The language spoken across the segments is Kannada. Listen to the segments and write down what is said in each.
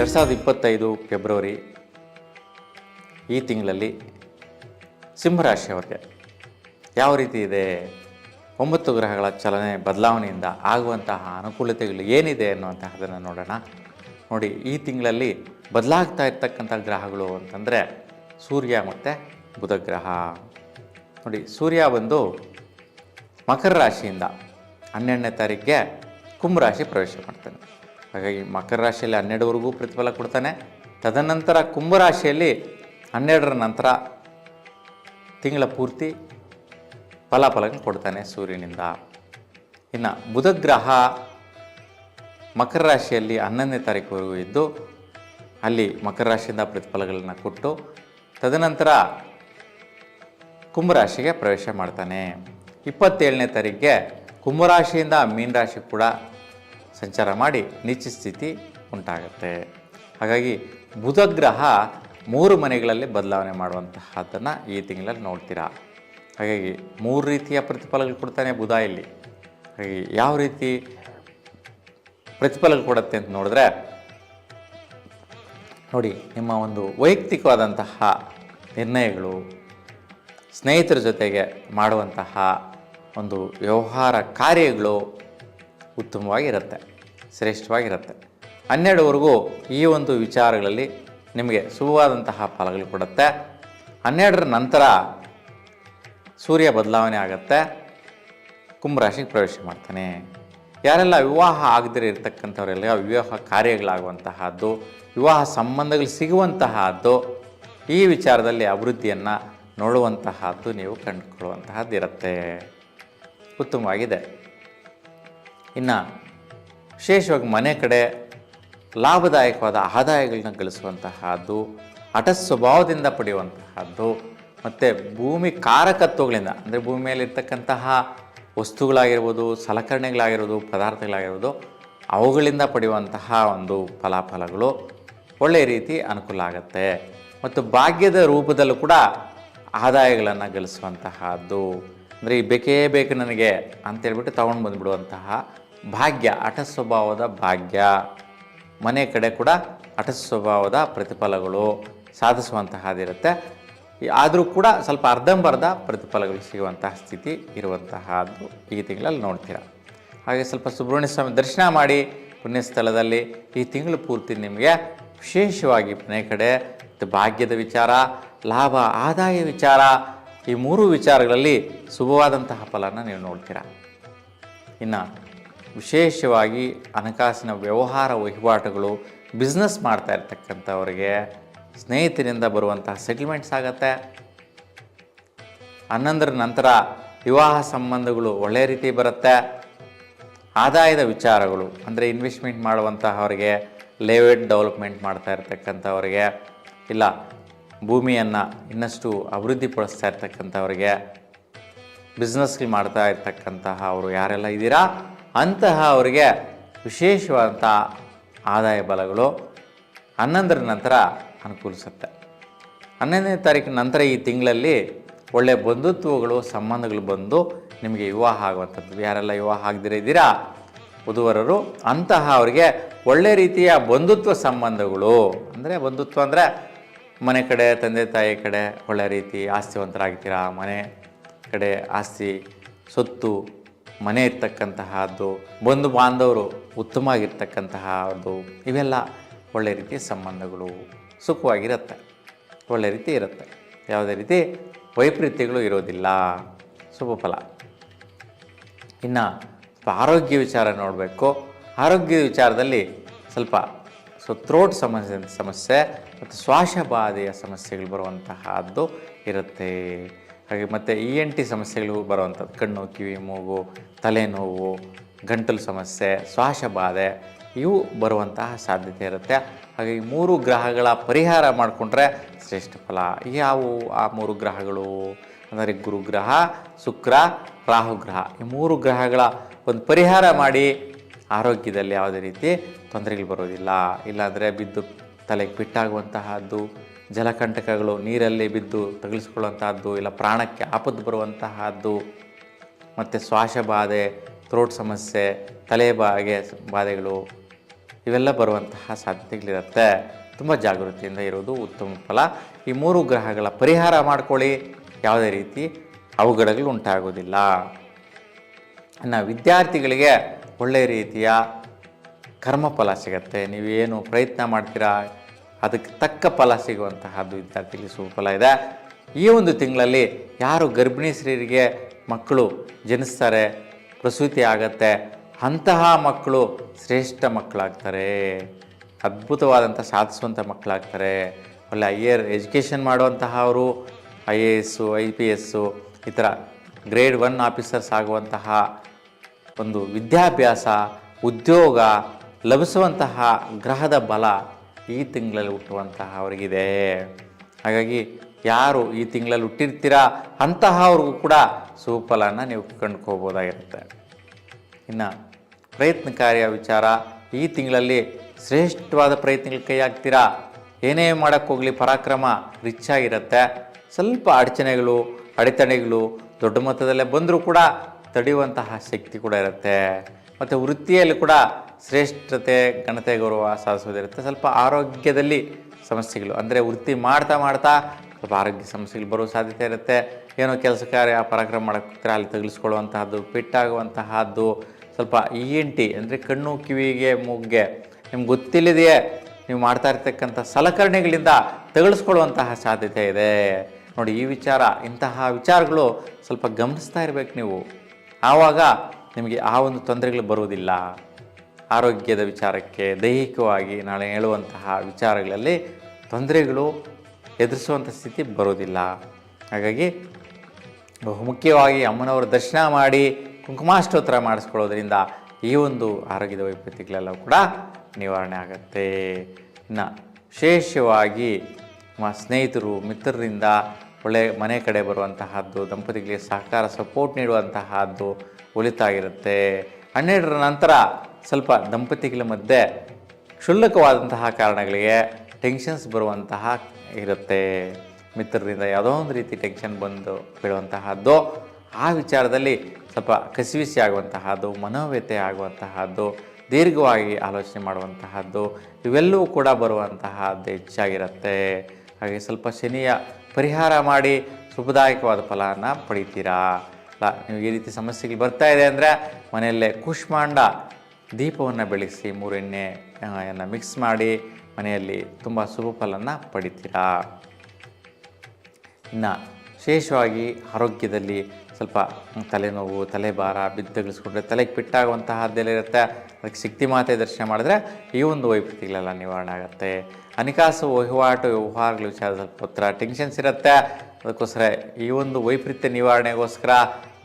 ಎರಡು ಸಾವಿರದ ಇಪ್ಪತ್ತೈದು ಫೆಬ್ರವರಿ ಈ ತಿಂಗಳಲ್ಲಿ ಸಿಂಹರಾಶಿಯವರಿಗೆ ಯಾವ ರೀತಿ ಇದೆ? ಒಂಬತ್ತು ಗ್ರಹಗಳ ಚಲನೆ ಬದಲಾವಣೆಯಿಂದ ಆಗುವಂತಹ ಅನುಕೂಲತೆಗಳು ಏನಿದೆ ಅನ್ನುವಂತಹದನ್ನು ನೋಡೋಣ. ನೋಡಿ, ಈ ತಿಂಗಳಲ್ಲಿ ಬದಲಾಗ್ತಾ ಇರ್ತಕ್ಕಂಥ ಗ್ರಹಗಳು ಅಂತಂದರೆ ಸೂರ್ಯ ಮತ್ತು ಬುಧ ಗ್ರಹ ನೋಡಿ, ಸೂರ್ಯ ಬಂದು ಮಕರ ರಾಶಿಯಿಂದ ಹನ್ನೆರಡನೇ ತಾರೀಕಿಗೆ ಕುಂಭರಾಶಿ ಪ್ರವೇಶ ಮಾಡ್ತಾನೆ. ಹಾಗಾಗಿ ಮಕರ ರಾಶಿಯಲ್ಲಿ ಹನ್ನೆರಡುವರೆಗೂ ಪ್ರತಿಫಲ ಕೊಡ್ತಾನೆ. ತದನಂತರ ಕುಂಭರಾಶಿಯಲ್ಲಿ ಹನ್ನೆರಡರ ನಂತರ ತಿಂಗಳ ಪೂರ್ತಿ ಫಲಾಫಲಗಳನ್ನು ಕೊಡ್ತಾನೆ ಸೂರ್ಯನಿಂದ. ಇನ್ನು ಬುಧ ಗ್ರಹ ಮಕರ ರಾಶಿಯಲ್ಲಿ ಹನ್ನೊಂದನೇ ತಾರೀಕುವರೆಗೂ ಇದ್ದು, ಅಲ್ಲಿ ಮಕರ ರಾಶಿಯಿಂದ ಪ್ರತಿಫಲಗಳನ್ನು ಕೊಟ್ಟು, ತದನಂತರ ಕುಂಭರಾಶಿಗೆ ಪ್ರವೇಶ ಮಾಡ್ತಾನೆ. ಇಪ್ಪತ್ತೇಳನೇ ತಾರೀಕಿಗೆ ಕುಂಭರಾಶಿಯಿಂದ ಮೀನರಾಶಿ ಕೂಡ ಸಂಚಾರ ಮಾಡಿ ನೀಚ ಸ್ಥಿತಿ ಉಂಟಾಗುತ್ತೆ. ಹಾಗಾಗಿ ಬುಧ ಗ್ರಹ ಮೂರು ಮನೆಗಳಲ್ಲಿ ಬದಲಾವಣೆ ಮಾಡುವಂತಹದ್ದನ್ನು ಈ ತಿಂಗಳಲ್ಲಿ ನೋಡ್ತೀರಾ. ಹಾಗಾಗಿ ಮೂರು ರೀತಿಯ ಪ್ರತಿಫಲಗಳು ಕೊಡ್ತಾನೆ ಬುಧ ಇಲ್ಲಿ. ಹಾಗಾಗಿ ಯಾವ ರೀತಿ ಪ್ರತಿಫಲಗಳು ಕೊಡುತ್ತೆ ಅಂತ ನೋಡಿದ್ರೆ, ನೋಡಿ ನಿಮ್ಮ ಒಂದು ವೈಯಕ್ತಿಕವಾದಂತಹ ನಿರ್ಣಯಗಳು, ಸ್ನೇಹಿತರ ಜೊತೆಗೆ ಮಾಡುವಂತಹ ಒಂದು ವ್ಯವಹಾರ ಕಾರ್ಯಗಳು ಉತ್ತಮವಾಗಿರುತ್ತೆ, ಶ್ರೇಷ್ಠವಾಗಿರುತ್ತೆ. ಹನ್ನೆರಡುವರೆಗೂ ಈ ಒಂದು ವಿಚಾರಗಳಲ್ಲಿ ನಿಮಗೆ ಶುಭವಾದಂತಹ ಫಲಗಳು ಕೊಡುತ್ತೆ. ಹನ್ನೆರಡರ ನಂತರ ಸೂರ್ಯ ಬದಲಾವಣೆ ಆಗುತ್ತೆ, ಕುಂಭರಾಶಿಗೆ ಪ್ರವೇಶ ಮಾಡ್ತಾನೆ. ಯಾರೆಲ್ಲ ವಿವಾಹ ಆಗದಿರ ಇರತಕ್ಕಂಥವರೆಲ್ಲ ವಿವಾಹ ಕಾರ್ಯಗಳಾಗುವಂತಹದ್ದು, ವಿವಾಹ ಸಂಬಂಧಗಳು ಸಿಗುವಂತಹದ್ದು, ಈ ವಿಚಾರದಲ್ಲಿ ಅಭಿವೃದ್ಧಿಯನ್ನು ನೋಡುವಂತಹದ್ದು ನೀವು ಕಂಡುಕೊಳ್ಳುವಂತಹದ್ದು ಇರುತ್ತೆ ಉತ್ತಮವಾಗಿದೆ. ಇನ್ನು ವಿಶೇಷವಾಗಿ ಮನೆ ಕಡೆ ಲಾಭದಾಯಕವಾದ ಆದಾಯಗಳನ್ನ ಗಳಿಸುವಂತಹದ್ದು, ಹಠ ಸ್ವಭಾವದಿಂದ ಪಡೆಯುವಂತಹದ್ದು, ಮತ್ತು ಭೂಮಿ ಕಾರಕತ್ವಗಳಿಂದ, ಅಂದರೆ ಭೂಮಿ ಮೇಲಿರ್ತಕ್ಕಂತಹ ವಸ್ತುಗಳಾಗಿರ್ಬೋದು, ಸಲಕರಣೆಗಳಾಗಿರ್ಬೋದು, ಪದಾರ್ಥಗಳಾಗಿರ್ಬೋದು, ಅವುಗಳಿಂದ ಪಡೆಯುವಂತಹ ಒಂದು ಫಲಾಫಲಗಳು ಒಳ್ಳೆಯ ರೀತಿ ಅನುಕೂಲ ಆಗುತ್ತೆ. ಮತ್ತು ಭಾಗ್ಯದ ರೂಪದಲ್ಲೂ ಕೂಡ ಆದಾಯಗಳನ್ನು ಗಳಿಸುವಂತಹದ್ದು. ಅಂದರೆ ಈ ಬೇಕೇ ಬೇಕು ನನಗೆ ಅಂತೇಳ್ಬಿಟ್ಟು ತೊಗೊಂಡು ಬಂದುಬಿಡುವಂತಹ ಭಾಗ್ಯ ಹಠ ಸ್ವಭಾವದ ಭಾಗ್ಯ. ಮನೆ ಕಡೆ ಕೂಡ ಹಠ ಸ್ವಭಾವದ ಪ್ರತಿಫಲಗಳು ಸಾಧಿಸುವಂತಹದ್ದಿರುತ್ತೆ. ಆದರೂ ಕೂಡ ಸ್ವಲ್ಪ ಅರ್ಧಂಬರ್ಧ ಪ್ರತಿಫಲಗಳು ಸಿಗುವಂತಹ ಸ್ಥಿತಿ ಇರುವಂತಹದ್ದು ಈ ತಿಂಗಳಲ್ಲಿ ನೋಡ್ತೀರಾ. ಹಾಗೆ ಸ್ವಲ್ಪ ಸುಬ್ರಹ್ಮಣ್ಯ ಸ್ವಾಮಿ ದರ್ಶನ ಮಾಡಿ ಪುಣ್ಯಸ್ಥಳದಲ್ಲಿ ಈ ತಿಂಗಳು ಪೂರ್ತಿ ನಿಮಗೆ ವಿಶೇಷವಾಗಿ ಮನೆ ಕಡೆ ಭಾಗ್ಯದ ವಿಚಾರ, ಲಾಭ, ಆದಾಯ ವಿಚಾರ, ಈ ಮೂರು ವಿಚಾರಗಳಲ್ಲಿ ಶುಭವಾದಂತಹ ಫಲನ ನೀವು ನೋಡ್ತೀರಾ. ಇನ್ನು ವಿಶೇಷವಾಗಿ ಹಣಕಾಸಿನ ವ್ಯವಹಾರ ವಹಿವಾಟುಗಳು ಬಿಸ್ನೆಸ್ ಮಾಡ್ತಾ ಇರ್ತಕ್ಕಂಥವ್ರಿಗೆ ಸ್ನೇಹಿತರಿಂದ ಬರುವಂತಹ ಸೆಟಲ್ಮೆಂಟ್ಸ್ ಆಗತ್ತೆ. ಹನ್ನೊಂದರ ನಂತರ ವಿವಾಹ ಸಂಬಂಧಗಳು ಒಳ್ಳೆಯ ರೀತಿ ಬರುತ್ತೆ. ಆದಾಯದ ವಿಚಾರಗಳು, ಅಂದರೆ ಇನ್ವೆಸ್ಟ್ಮೆಂಟ್ ಮಾಡುವಂತಹವರಿಗೆ ಲೇಔಟ್ ಡೆವಲಪ್ಮೆಂಟ್ ಮಾಡ್ತಾ ಇರ್ತಕ್ಕಂಥವ್ರಿಗೆ, ಇಲ್ಲ ಭೂಮಿಯನ್ನು ಇನ್ನಷ್ಟು ಅಭಿವೃದ್ಧಿಪಡಿಸ್ತಾ ಇರ್ತಕ್ಕಂಥವ್ರಿಗೆ ಬಿಸ್ನೆಸ್ಗಳು ಮಾಡ್ತಾ ಇರ್ತಕ್ಕಂತಹ ಅವರು ಯಾರೆಲ್ಲ ಇದ್ದೀರಾ? ಅಂತಹ ಅವರಿಗೆ ವಿಶೇಷವಾದಂಥ ಆದಾಯ ಬಲಗಳು ಹನ್ನೊಂದರ ನಂತರ ಅನುಕೂಲಿಸುತ್ತೆ. ಹನ್ನೊಂದನೇ ತಾರೀಕಿನ ನಂತರ ಈ ತಿಂಗಳಲ್ಲಿ ಒಳ್ಳೆಯ ಬಂಧುತ್ವಗಳು, ಸಂಬಂಧಗಳು ಬಂದು ನಿಮಗೆ ವಿವಾಹ ಆಗುವಂಥದ್ದು. ಯಾರೆಲ್ಲ ವಿವಾಹ ಆಗದಿರ ಇದ್ದೀರಾ? ವಧುವರರು, ಅಂತಹ ಅವರಿಗೆ ಒಳ್ಳೆ ರೀತಿಯ ಬಂಧುತ್ವ ಸಂಬಂಧಗಳು. ಅಂದರೆ ಬಂಧುತ್ವ ಅಂದರೆ ಮನೆ ಕಡೆ, ತಂದೆ, ತಾಯಿ ಕಡೆ ಒಳ್ಳೆ ರೀತಿ ಆಸ್ತಿವಂತರಾಗ್ತೀರಾ? ಮನೆ ಕಡೆ ಆಸ್ತಿ, ಸೊತ್ತು ಮನೆ ಇರ್ತಕ್ಕಂತಹದ್ದು, ಬಂಧು ಬಾಂಧವರು ಉತ್ತಮವಾಗಿರ್ತಕ್ಕಂತಹದ್ದು ಇವೆಲ್ಲ ಒಳ್ಳೆ ರೀತಿಯ ಸಂಬಂಧಗಳು ಸುಖವಾಗಿರುತ್ತೆ. ಒಳ್ಳೆ ರೀತಿ ಇರುತ್ತೆ. ಯಾವುದೇ ರೀತಿ ವೈಪರೀತ್ಯಗಳು ಇರೋದಿಲ್ಲ. ಶುಭ ಫಲ. ಇನ್ನು ಆರೋಗ್ಯ ವಿಚಾರ ನೋಡಬೇಕು. ಆರೋಗ್ಯ ವಿಚಾರದಲ್ಲಿ ಸ್ವಲ್ಪ ಸೊ ಥ್ರೋಟ್ ಸಮಸ್ಯೆ ಸಮಸ್ಯೆ ಮತ್ತು ಶ್ವಾಸಬಾಧೆಯ ಸಮಸ್ಯೆಗಳು ಬರುವಂತಹದ್ದು ಇರುತ್ತೆ. ಹಾಗೆ ಮತ್ತು ಇ ಎನ್ ಟಿ ಸಮಸ್ಯೆಗಳು ಬರುವಂಥದ್ದು. ಕಣ್ಣು, ಕಿವಿ, ಮೂಗು, ತಲೆನೋವು, ಗಂಟಲು ಸಮಸ್ಯೆ ಶ್ವಾಸಬಾಧೆ ಇವು ಬರುವಂತಹ ಸಾಧ್ಯತೆ ಇರುತ್ತೆ. ಹಾಗೆ ಈ ಮೂರು ಗ್ರಹಗಳ ಪರಿಹಾರ ಮಾಡಿಕೊಂಡ್ರೆ ಶ್ರೇಷ್ಠ ಫಲ. ಯಾವುವು ಆ ಮೂರು ಗ್ರಹಗಳು? ಅಂದರೆ ಗುರುಗ್ರಹ, ಶುಕ್ರ, ರಾಹುಗ್ರಹ. ಈ ಮೂರು ಗ್ರಹಗಳ ಒಂದು ಪರಿಹಾರ ಮಾಡಿ ಆರೋಗ್ಯದಲ್ಲಿ ಯಾವುದೇ ರೀತಿ ತೊಂದರೆಗಳು ಬರೋದಿಲ್ಲ ಇಲ್ಲಾಂದರೆ ಬಿದ್ದು ತಲೆಗೆ ಪಿಟ್ಟಾಗುವಂತಹದ್ದು ಜಲಕಂಟಕಗಳು ನೀರಲ್ಲಿ ಬಿದ್ದು ತಗಲಿಸ್ಕೊಳ್ಳುವಂತಹದ್ದು, ಇಲ್ಲ ಪ್ರಾಣಕ್ಕೆ ಆಪತ್ತು ಬರುವಂತಹದ್ದು, ಮತ್ತು ಶ್ವಾಸಬಾಧೆ ಥ್ರೋಟ್ ಸಮಸ್ಯೆ ತಲೆ ಬಾಗೆ ಬಾಧೆಗಳು, ಇವೆಲ್ಲ ಬರುವಂತಹ ಸಾಧ್ಯತೆಗಳಿರುತ್ತೆ. ತುಂಬ ಜಾಗೃತಿಯಿಂದ ಇರೋದು ಉತ್ತಮ ಫಲ. ಈ ಮೂರು ಗ್ರಹಗಳ ಪರಿಹಾರ ಮಾಡ್ಕೊಳ್ಳಿ. ಯಾವುದೇ ರೀತಿ ಅವಘಡಗಳು ಉಂಟಾಗೋದಿಲ್ಲ ಇನ್ನು ವಿದ್ಯಾರ್ಥಿಗಳಿಗೆ ಒಳ್ಳೆಯ ರೀತಿಯ ಕರ್ಮಫಲ ಸಿಗತ್ತೆ. ನೀವೇನು ಪ್ರಯತ್ನ ಮಾಡ್ತೀರಾ? ಅದಕ್ಕೆ ತಕ್ಕ ಫಲ ಸಿಗುವಂತಹದ್ದು ವಿದ್ಯಾರ್ಥಿಗಳಿಗೆ ಸುಫಲ ಇದೆ. ಈ ಒಂದು ತಿಂಗಳಲ್ಲಿ ಯಾರು ಗರ್ಭಿಣಿ ಸ್ತ್ರೀಯರಿಗೆ ಮಕ್ಕಳು ಜನಿಸ್ತಾರೆ, ಪ್ರಸೂತಿ ಆಗತ್ತೆ, ಅಂತಹ ಮಕ್ಕಳು ಶ್ರೇಷ್ಠ ಮಕ್ಕಳಾಗ್ತಾರೆ, ಅದ್ಭುತವಾದಂಥ ಸಾಧಿಸುವಂಥ ಮಕ್ಕಳಾಗ್ತಾರೆ. ಒಳ್ಳೆ ಹೈಯರ್ ಎಜುಕೇಷನ್ ಮಾಡುವಂತಹ ಅವರು I A S I P S ಈ ಥರ ಗ್ರೇಡ್ ಒನ್ ಆಫೀಸರ್ಸ್ ಆಗುವಂತಹ ಒಂದು ವಿದ್ಯಾಭ್ಯಾಸ, ಉದ್ಯೋಗ ಲಭಿಸುವಂತಹ ಗ್ರಹದ ಬಲ ಈ ತಿಂಗಳಲ್ಲಿ ಹುಟ್ಟುವಂತಹ ಅವರಿಗಿದೆ. ಹಾಗಾಗಿ ಯಾರು ಈ ತಿಂಗಳಲ್ಲಿ ಹುಟ್ಟಿರ್ತೀರಾ ಅಂತಹವ್ರಿಗೂ ಕೂಡ ಸುಫಲನ ನೀವು ಕಂಡುಕೋಬೋದಾಗಿರುತ್ತೆ ಇನ್ನು ಪ್ರಯತ್ನಕಾರಿಯ ವಿಚಾರ, ಈ ತಿಂಗಳಲ್ಲಿ ಶ್ರೇಷ್ಠವಾದ ಪ್ರಯತ್ನಗಳು ಕೈ ಹಾಕ್ತೀರಾ? ಏನೇ ಮಾಡೋಕ್ಕೋಗಲಿ ಪರಾಕ್ರಮ, ರಿಚ್ ಆಗಿರುತ್ತೆ. ಸ್ವಲ್ಪ ಅಡಚಣೆಗಳು, ಅಡೆತಡೆಗಳು ದೊಡ್ಡ ಮೊತ್ತದಲ್ಲೇ ಬಂದರೂ ಕೂಡ ತಡೆಯುವಂತಹ ಶಕ್ತಿ ಕೂಡ ಇರುತ್ತೆ. ಮತ್ತು ವೃತ್ತಿಯಲ್ಲಿ ಕೂಡ ಶ್ರೇಷ್ಠತೆ, ಘನತೆ, ಗೌರವ ಸಾಧಿಸೋದಿರುತ್ತೆ ಸ್ವಲ್ಪ ಆರೋಗ್ಯದಲ್ಲಿ ಸಮಸ್ಯೆಗಳು, ಅಂದರೆ ವೃತ್ತಿ ಮಾಡ್ತಾ ಮಾಡ್ತಾ ಸ್ವಲ್ಪ ಆರೋಗ್ಯ ಸಮಸ್ಯೆಗಳು ಬರೋ ಸಾಧ್ಯತೆ ಇರುತ್ತೆ. ಏನೋ ಕೆಲಸ ಕಾರ್ಯ, ಪರಾಕ್ರಮ ಮಾಡೋಕ್ಕೆ ಅಲ್ಲಿ ತಗಲಿಸ್ಕೊಳ್ಳುವಂತಹದ್ದು ಪಿಟ್ಟಾಗುವಂತಹದ್ದು ಸ್ವಲ್ಪ ಇ ಎನ್ ಟಿ ಅಂದರೆ ಕಣ್ಣು, ಕಿವಿಗೆ, ಮೂಗ್ಗೆ, ನಿಮ್ಗೆ ಗೊತ್ತಿಲ್ಲದೆಯೇ ನೀವು ಮಾಡ್ತಾ ಇರ್ತಕ್ಕಂಥ ಸಲಕರಣೆಗಳಿಂದ ತಗಲಿಸ್ಕೊಳ್ಳುವಂತಹ ಸಾಧ್ಯತೆ ಇದೆ. ನೋಡಿ, ಈ ವಿಚಾರ, ಇಂತಹ ವಿಚಾರಗಳು ಸ್ವಲ್ಪ ಗಮನಿಸ್ತಾ ಇರಬೇಕು ನೀವು. ಆವಾಗ ನಿಮಗೆ ಆ ಒಂದು ತೊಂದರೆಗಳು ಬರುವುದಿಲ್ಲ. ಆರೋಗ್ಯದ ವಿಚಾರಕ್ಕೆ ದೈಹಿಕವಾಗಿ ನಾಳೆ ಹೇಳುವಂತಹ ವಿಚಾರಗಳಲ್ಲಿ ತೊಂದರೆಗಳು ಎದುರಿಸುವಂಥ ಸ್ಥಿತಿ ಬರೋದಿಲ್ಲ ಹಾಗಾಗಿ ಬಹುಮುಖ್ಯವಾಗಿ ಅಮ್ಮನವರ ದರ್ಶನ ಮಾಡಿ ಕುಂಕುಮಾಷ್ಟೋತ್ರ ಮಾಡಿಸ್ಕೊಳ್ಳೋದ್ರಿಂದ ಈ ಒಂದು ಆರೋಗ್ಯದ ವೈಪರೀತ್ಯಗಳೆಲ್ಲ ಕೂಡ ನಿವಾರಣೆ ಆಗುತ್ತೆ. ಇನ್ನು ವಿಶೇಷವಾಗಿ ನಮ್ಮ ಸ್ನೇಹಿತರು, ಮಿತ್ರರಿಂದ ಒಳ್ಳೆ ಮನೆ ಕಡೆ ಬರುವಂತಹದ್ದು, ದಂಪತಿಗಳಿಗೆ ಸಹಕಾರ, ಸಪೋರ್ಟ್ ನೀಡುವಂತಹದ್ದು ಒಲಿತಾಗಿರುತ್ತೆ. ಹನ್ನೆರಡರ ನಂತರ ಸ್ವಲ್ಪ ದಂಪತಿಗಳ ಮಧ್ಯೆ ಕ್ಷುಲ್ಲಕವಾದಂತಹ ಕಾರಣಗಳಿಗೆ ಟೆನ್ಷನ್ಸ್ ಬರುವಂತಹ ಇರುತ್ತೆ. ಮಿತ್ರರಿಂದ ಯಾವುದೋ ಒಂದು ರೀತಿ ಟೆನ್ಷನ್ ಬಂದು ಬೀಳುವಂತಹದ್ದು, ಆ ವಿಚಾರದಲ್ಲಿ ಸ್ವಲ್ಪ ಕಸಿವಿಸಿ ಆಗುವಂತಹದ್ದು ಮನೋವ್ಯತೆ ಆಗುವಂತಹದ್ದು, ದೀರ್ಘವಾಗಿ ಆಲೋಚನೆ ಮಾಡುವಂತಹದ್ದು, ಇವೆಲ್ಲವೂ ಕೂಡ ಬರುವಂತಹದ್ದು ಹೆಚ್ಚಾಗಿರುತ್ತೆ. ಹಾಗೆ ಸ್ವಲ್ಪ ಶನಿಯ ಪರಿಹಾರ ಮಾಡಿ ಶುಭದಾಯಕವಾದ ಫಲವನ್ನು ಪಡಿತೀರಾ? ನೀವು ಈ ರೀತಿ ಸಮಸ್ಯೆಗಳು ಬರ್ತಾ ಇದೆ ಅಂದರೆ ಮನೆಯಲ್ಲೇ ಕುಷ್ಮಾಂಡ ದೀಪವನ್ನು ಬೆಳೆಸಿ ಮೂರೆಣ್ಣೆ ಅನ್ನು ಮಿಕ್ಸ್ ಮಾಡಿ ಮನೆಯಲ್ಲಿ ತುಂಬ ಶುಭ ಫಲನ್ನು ಪಡಿತೀರಾ? ಇನ್ನು ವಿಶೇಷವಾಗಿ ಆರೋಗ್ಯದಲ್ಲಿ ಸ್ವಲ್ಪ ತಲೆನೋವು, ತಲೆಭಾರ ಬಿದ್ದಗಳಿಸ್ಕೊಂಡ್ರೆ ತಲೆಗೆ ಪಿಟ್ಟಾಗುವಂತಹದ್ದೆಲ್ಲ ಇರುತ್ತೆ. ಅದಕ್ಕೆ ಶಕ್ತಿ ಮಾತೆ ದರ್ಶನ ಮಾಡಿದ್ರೆ ಈ ಒಂದು ವೈಪರೀತ್ಯಗಳೆಲ್ಲ ನಿವಾರಣೆ ಆಗುತ್ತೆ. ಹಣಕಾಸು ವಹಿವಾಟು, ವ್ಯವಹಾರಗಳ ವಿಚಾರ ಸ್ವಲ್ಪ ಒತ್ತರ ಟೆನ್ಷನ್ಸ್ ಇರುತ್ತೆ. ಅದಕ್ಕೋಸ್ಕರ ಈ ಒಂದು ವೈಪರೀತ್ಯ ನಿವಾರಣೆಗೋಸ್ಕರ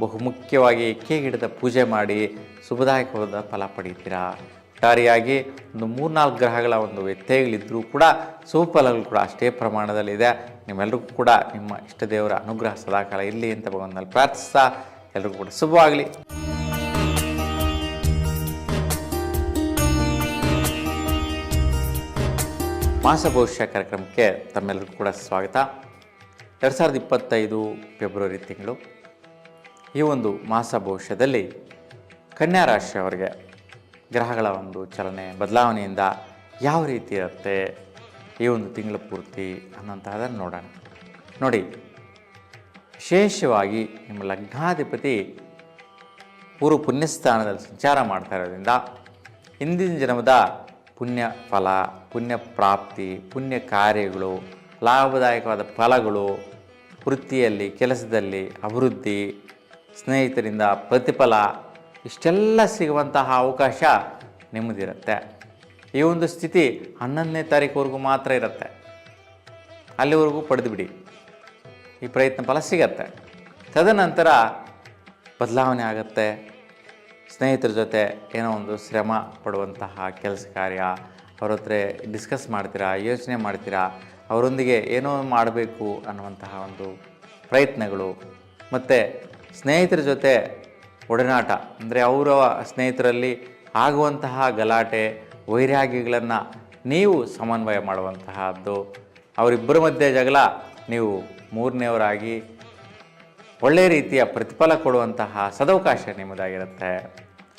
ಬಹುಮುಖ್ಯವಾಗಿ ಎಕ್ಕೆ ಗಿಡದ ಪೂಜೆ ಮಾಡಿ ಶುಭದಾಯಕವಾದ ಫಲ ಪಡೀತೀರಾ ಒಟ್ಟಾರೆಯಾಗಿ ಒಂದು ಮೂರ್ನಾಲ್ಕು ಗ್ರಹಗಳ ಒಂದು ವ್ಯತ್ಯಯಗಳಿದ್ದರೂ ಕೂಡ ಸುಫಲಗಳು ಕೂಡ ಅಷ್ಟೇ ಪ್ರಮಾಣದಲ್ಲಿದೆ ನಿಮ್ಮೆಲ್ಲರಿಗೂ ಕೂಡ ನಿಮ್ಮ ಇಷ್ಟ ದೇವರ ಅನುಗ್ರಹ ಸದಾಕಾಲ ಇರಲಿ ಅಂತ ಭಗವಂತನಲ್ಲಿ ಪ್ರಾರ್ಥಿಸ್ತಾ ಎಲ್ಲರಿಗೂ ಕೂಡ ಶುಭವಾಗಲಿ. ಮಾಸ ಭವಿಷ್ಯ ಕಾರ್ಯಕ್ರಮಕ್ಕೆ ತಮ್ಮೆಲ್ಲರಿಗೂ ಕೂಡ ಸ್ವಾಗತ. ಎರಡು ಸಾವಿರದ ಇಪ್ಪತ್ತೈದು ಫೆಬ್ರವರಿ ತಿಂಗಳು. ಈ ಒಂದು ಮಾಸ ಭವಿಷ್ಯದಲ್ಲಿ ಕನ್ಯಾ ರಾಶಿಯವರಿಗೆ ಗ್ರಹಗಳ ಒಂದು ಚಲನೆ ಬದಲಾವಣೆಯಿಂದ ಯಾವ ರೀತಿ ಇರುತ್ತೆ, ಈ ಒಂದು ತಿಂಗಳ ಪೂರ್ತಿ ಅನ್ನೋಂತಹದನ್ನು ನೋಡೋಣ. ನೋಡಿ, ವಿಶೇಷವಾಗಿ ನಿಮ್ಮ ಲಗ್ನಾಧಿಪತಿ ಪೂರ್ವ ಪುಣ್ಯಸ್ಥಾನದಲ್ಲಿ ಸಂಚಾರ ಮಾಡ್ತಾ ಇರೋದ್ರಿಂದ ಹಿಂದಿನ ಜನ್ಮದ ಪುಣ್ಯ ಫಲ, ಪುಣ್ಯ ಪ್ರಾಪ್ತಿ, ಪುಣ್ಯ ಕಾರ್ಯಗಳು, ಲಾಭದಾಯಕವಾದ ಫಲಗಳು, ವೃತ್ತಿಯಲ್ಲಿ, ಕೆಲಸದಲ್ಲಿ, ಅಭಿವೃದ್ಧಿ ಸ್ನೇಹಿತರಿಂದ ಪ್ರತಿಫಲ, ಇಷ್ಟೆಲ್ಲ ಸಿಗುವಂತಹ ಅವಕಾಶ ನಿಮ್ಮದಿರುತ್ತೆ. ಈ ಒಂದು ಸ್ಥಿತಿ ಹನ್ನೊಂದನೇ ತಾರೀಕುವರೆಗೂ ಮಾತ್ರ ಇರುತ್ತೆ. ಅಲ್ಲಿವರೆಗೂ ಪಡೆದುಬಿಡಿ. ಈ ಪ್ರಯತ್ನ ಫಲ ಸಿಗತ್ತೆ. ತದನಂತರ ಬದಲಾವಣೆ ಆಗುತ್ತೆ. ಸ್ನೇಹಿತರ ಜೊತೆ ಏನೋ ಒಂದು ಶ್ರಮ ಪಡುವಂತಹ ಕೆಲಸ ಕಾರ್ಯ, ಅವ್ರ ಹತ್ರ ಡಿಸ್ಕಸ್ ಮಾಡ್ತೀರಾ, ಯೋಚನೆ ಮಾಡ್ತೀರಾ, ಅವರೊಂದಿಗೆ ಏನೋ ಮಾಡಬೇಕು ಅನ್ನುವಂತಹ ಒಂದು ಪ್ರಯತ್ನಗಳು, ಮತ್ತು ಸ್ನೇಹಿತರ ಜೊತೆ ಒಡನಾಟ, ಅಂದರೆ ಅವರ ಸ್ನೇಹಿತರಲ್ಲಿ ಆಗುವಂತಹ ಗಲಾಟೆ, ವೈರಾಗ್ಯಗಳನ್ನು ನೀವು ಸಮನ್ವಯ ಮಾಡುವಂತಹದ್ದು. ಅವರಿಬ್ಬರ ಮಧ್ಯೆ ಜಗಳ, ನೀವು ಮೂರನೆಯವರಾಗಿ ಒಳ್ಳೆಯ ರೀತಿಯ ಪ್ರತಿಫಲ ಕೊಡುವಂತಹ ಸದವಕಾಶ ನಿಮ್ಮದಾಗಿರುತ್ತೆ.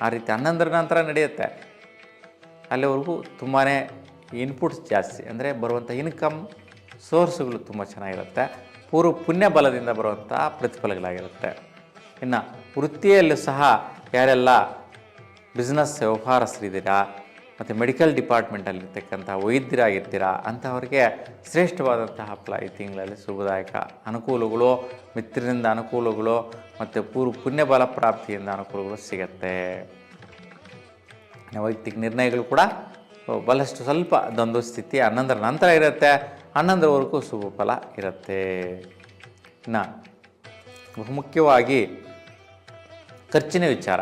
ಆ ರೀತಿ ಹನ್ನೊಂದರ ನಂತರ ನಡೆಯುತ್ತೆ. ಅಲ್ಲಿವರೆಗೂ ತುಂಬಾ ಇನ್ಪುಟ್ಸ್ ಜಾಸ್ತಿ, ಅಂದರೆ ಬರುವಂಥ ಇನ್ಕಮ್ ಸೋರ್ಸ್ಗಳು ತುಂಬ ಚೆನ್ನಾಗಿರುತ್ತೆ. ಪೂರ್ವ ಪುಣ್ಯ ಬಲದಿಂದ ಬರುವಂಥ ಪ್ರತಿಫಲಗಳಾಗಿರುತ್ತೆ. ಇನ್ನು ವೃತ್ತಿಯಲ್ಲೂ ಸಹ ಯಾರೆಲ್ಲ ಬಿಸ್ನೆಸ್ ವ್ಯವಹಾರಸ್ಥರಿದ್ದೀರಾ ಮತ್ತು ಮೆಡಿಕಲ್ ಡಿಪಾರ್ಟ್ಮೆಂಟಲ್ಲಿರ್ತಕ್ಕಂಥ ವೈದ್ಯರಾಗಿರ್ತೀರಾ ಅಂಥವ್ರಿಗೆ ಶ್ರೇಷ್ಠವಾದಂತಹ ಹಪ್ಪಳ ಈ ತಿಂಗಳಲ್ಲಿ ಶುಭದಾಯಕ. ಅನುಕೂಲಗಳು, ಮಿತ್ರರಿಂದ ಅನುಕೂಲಗಳು ಮತ್ತು ಪೂರ್ವ ಪುಣ್ಯಬಲ ಪ್ರಾಪ್ತಿಯಿಂದ ಅನುಕೂಲಗಳು ಸಿಗತ್ತೆ. ವೈಯಕ್ತಿಕ ನಿರ್ಣಯಗಳು ಕೂಡ ಬಹಳಷ್ಟು ಸ್ವಲ್ಪ ದೊಂದು ಸ್ಥಿತಿ ಹನ್ನೊಂದರ ನಂತರ ಇರುತ್ತೆ. ಹನ್ನೊಂದರವರೆಗೂ ಶುಭ ಫಲ ಇರುತ್ತೆ. ಇನ್ನು ಬಹುಮುಖ್ಯವಾಗಿ ಖರ್ಚಿನ ವಿಚಾರ.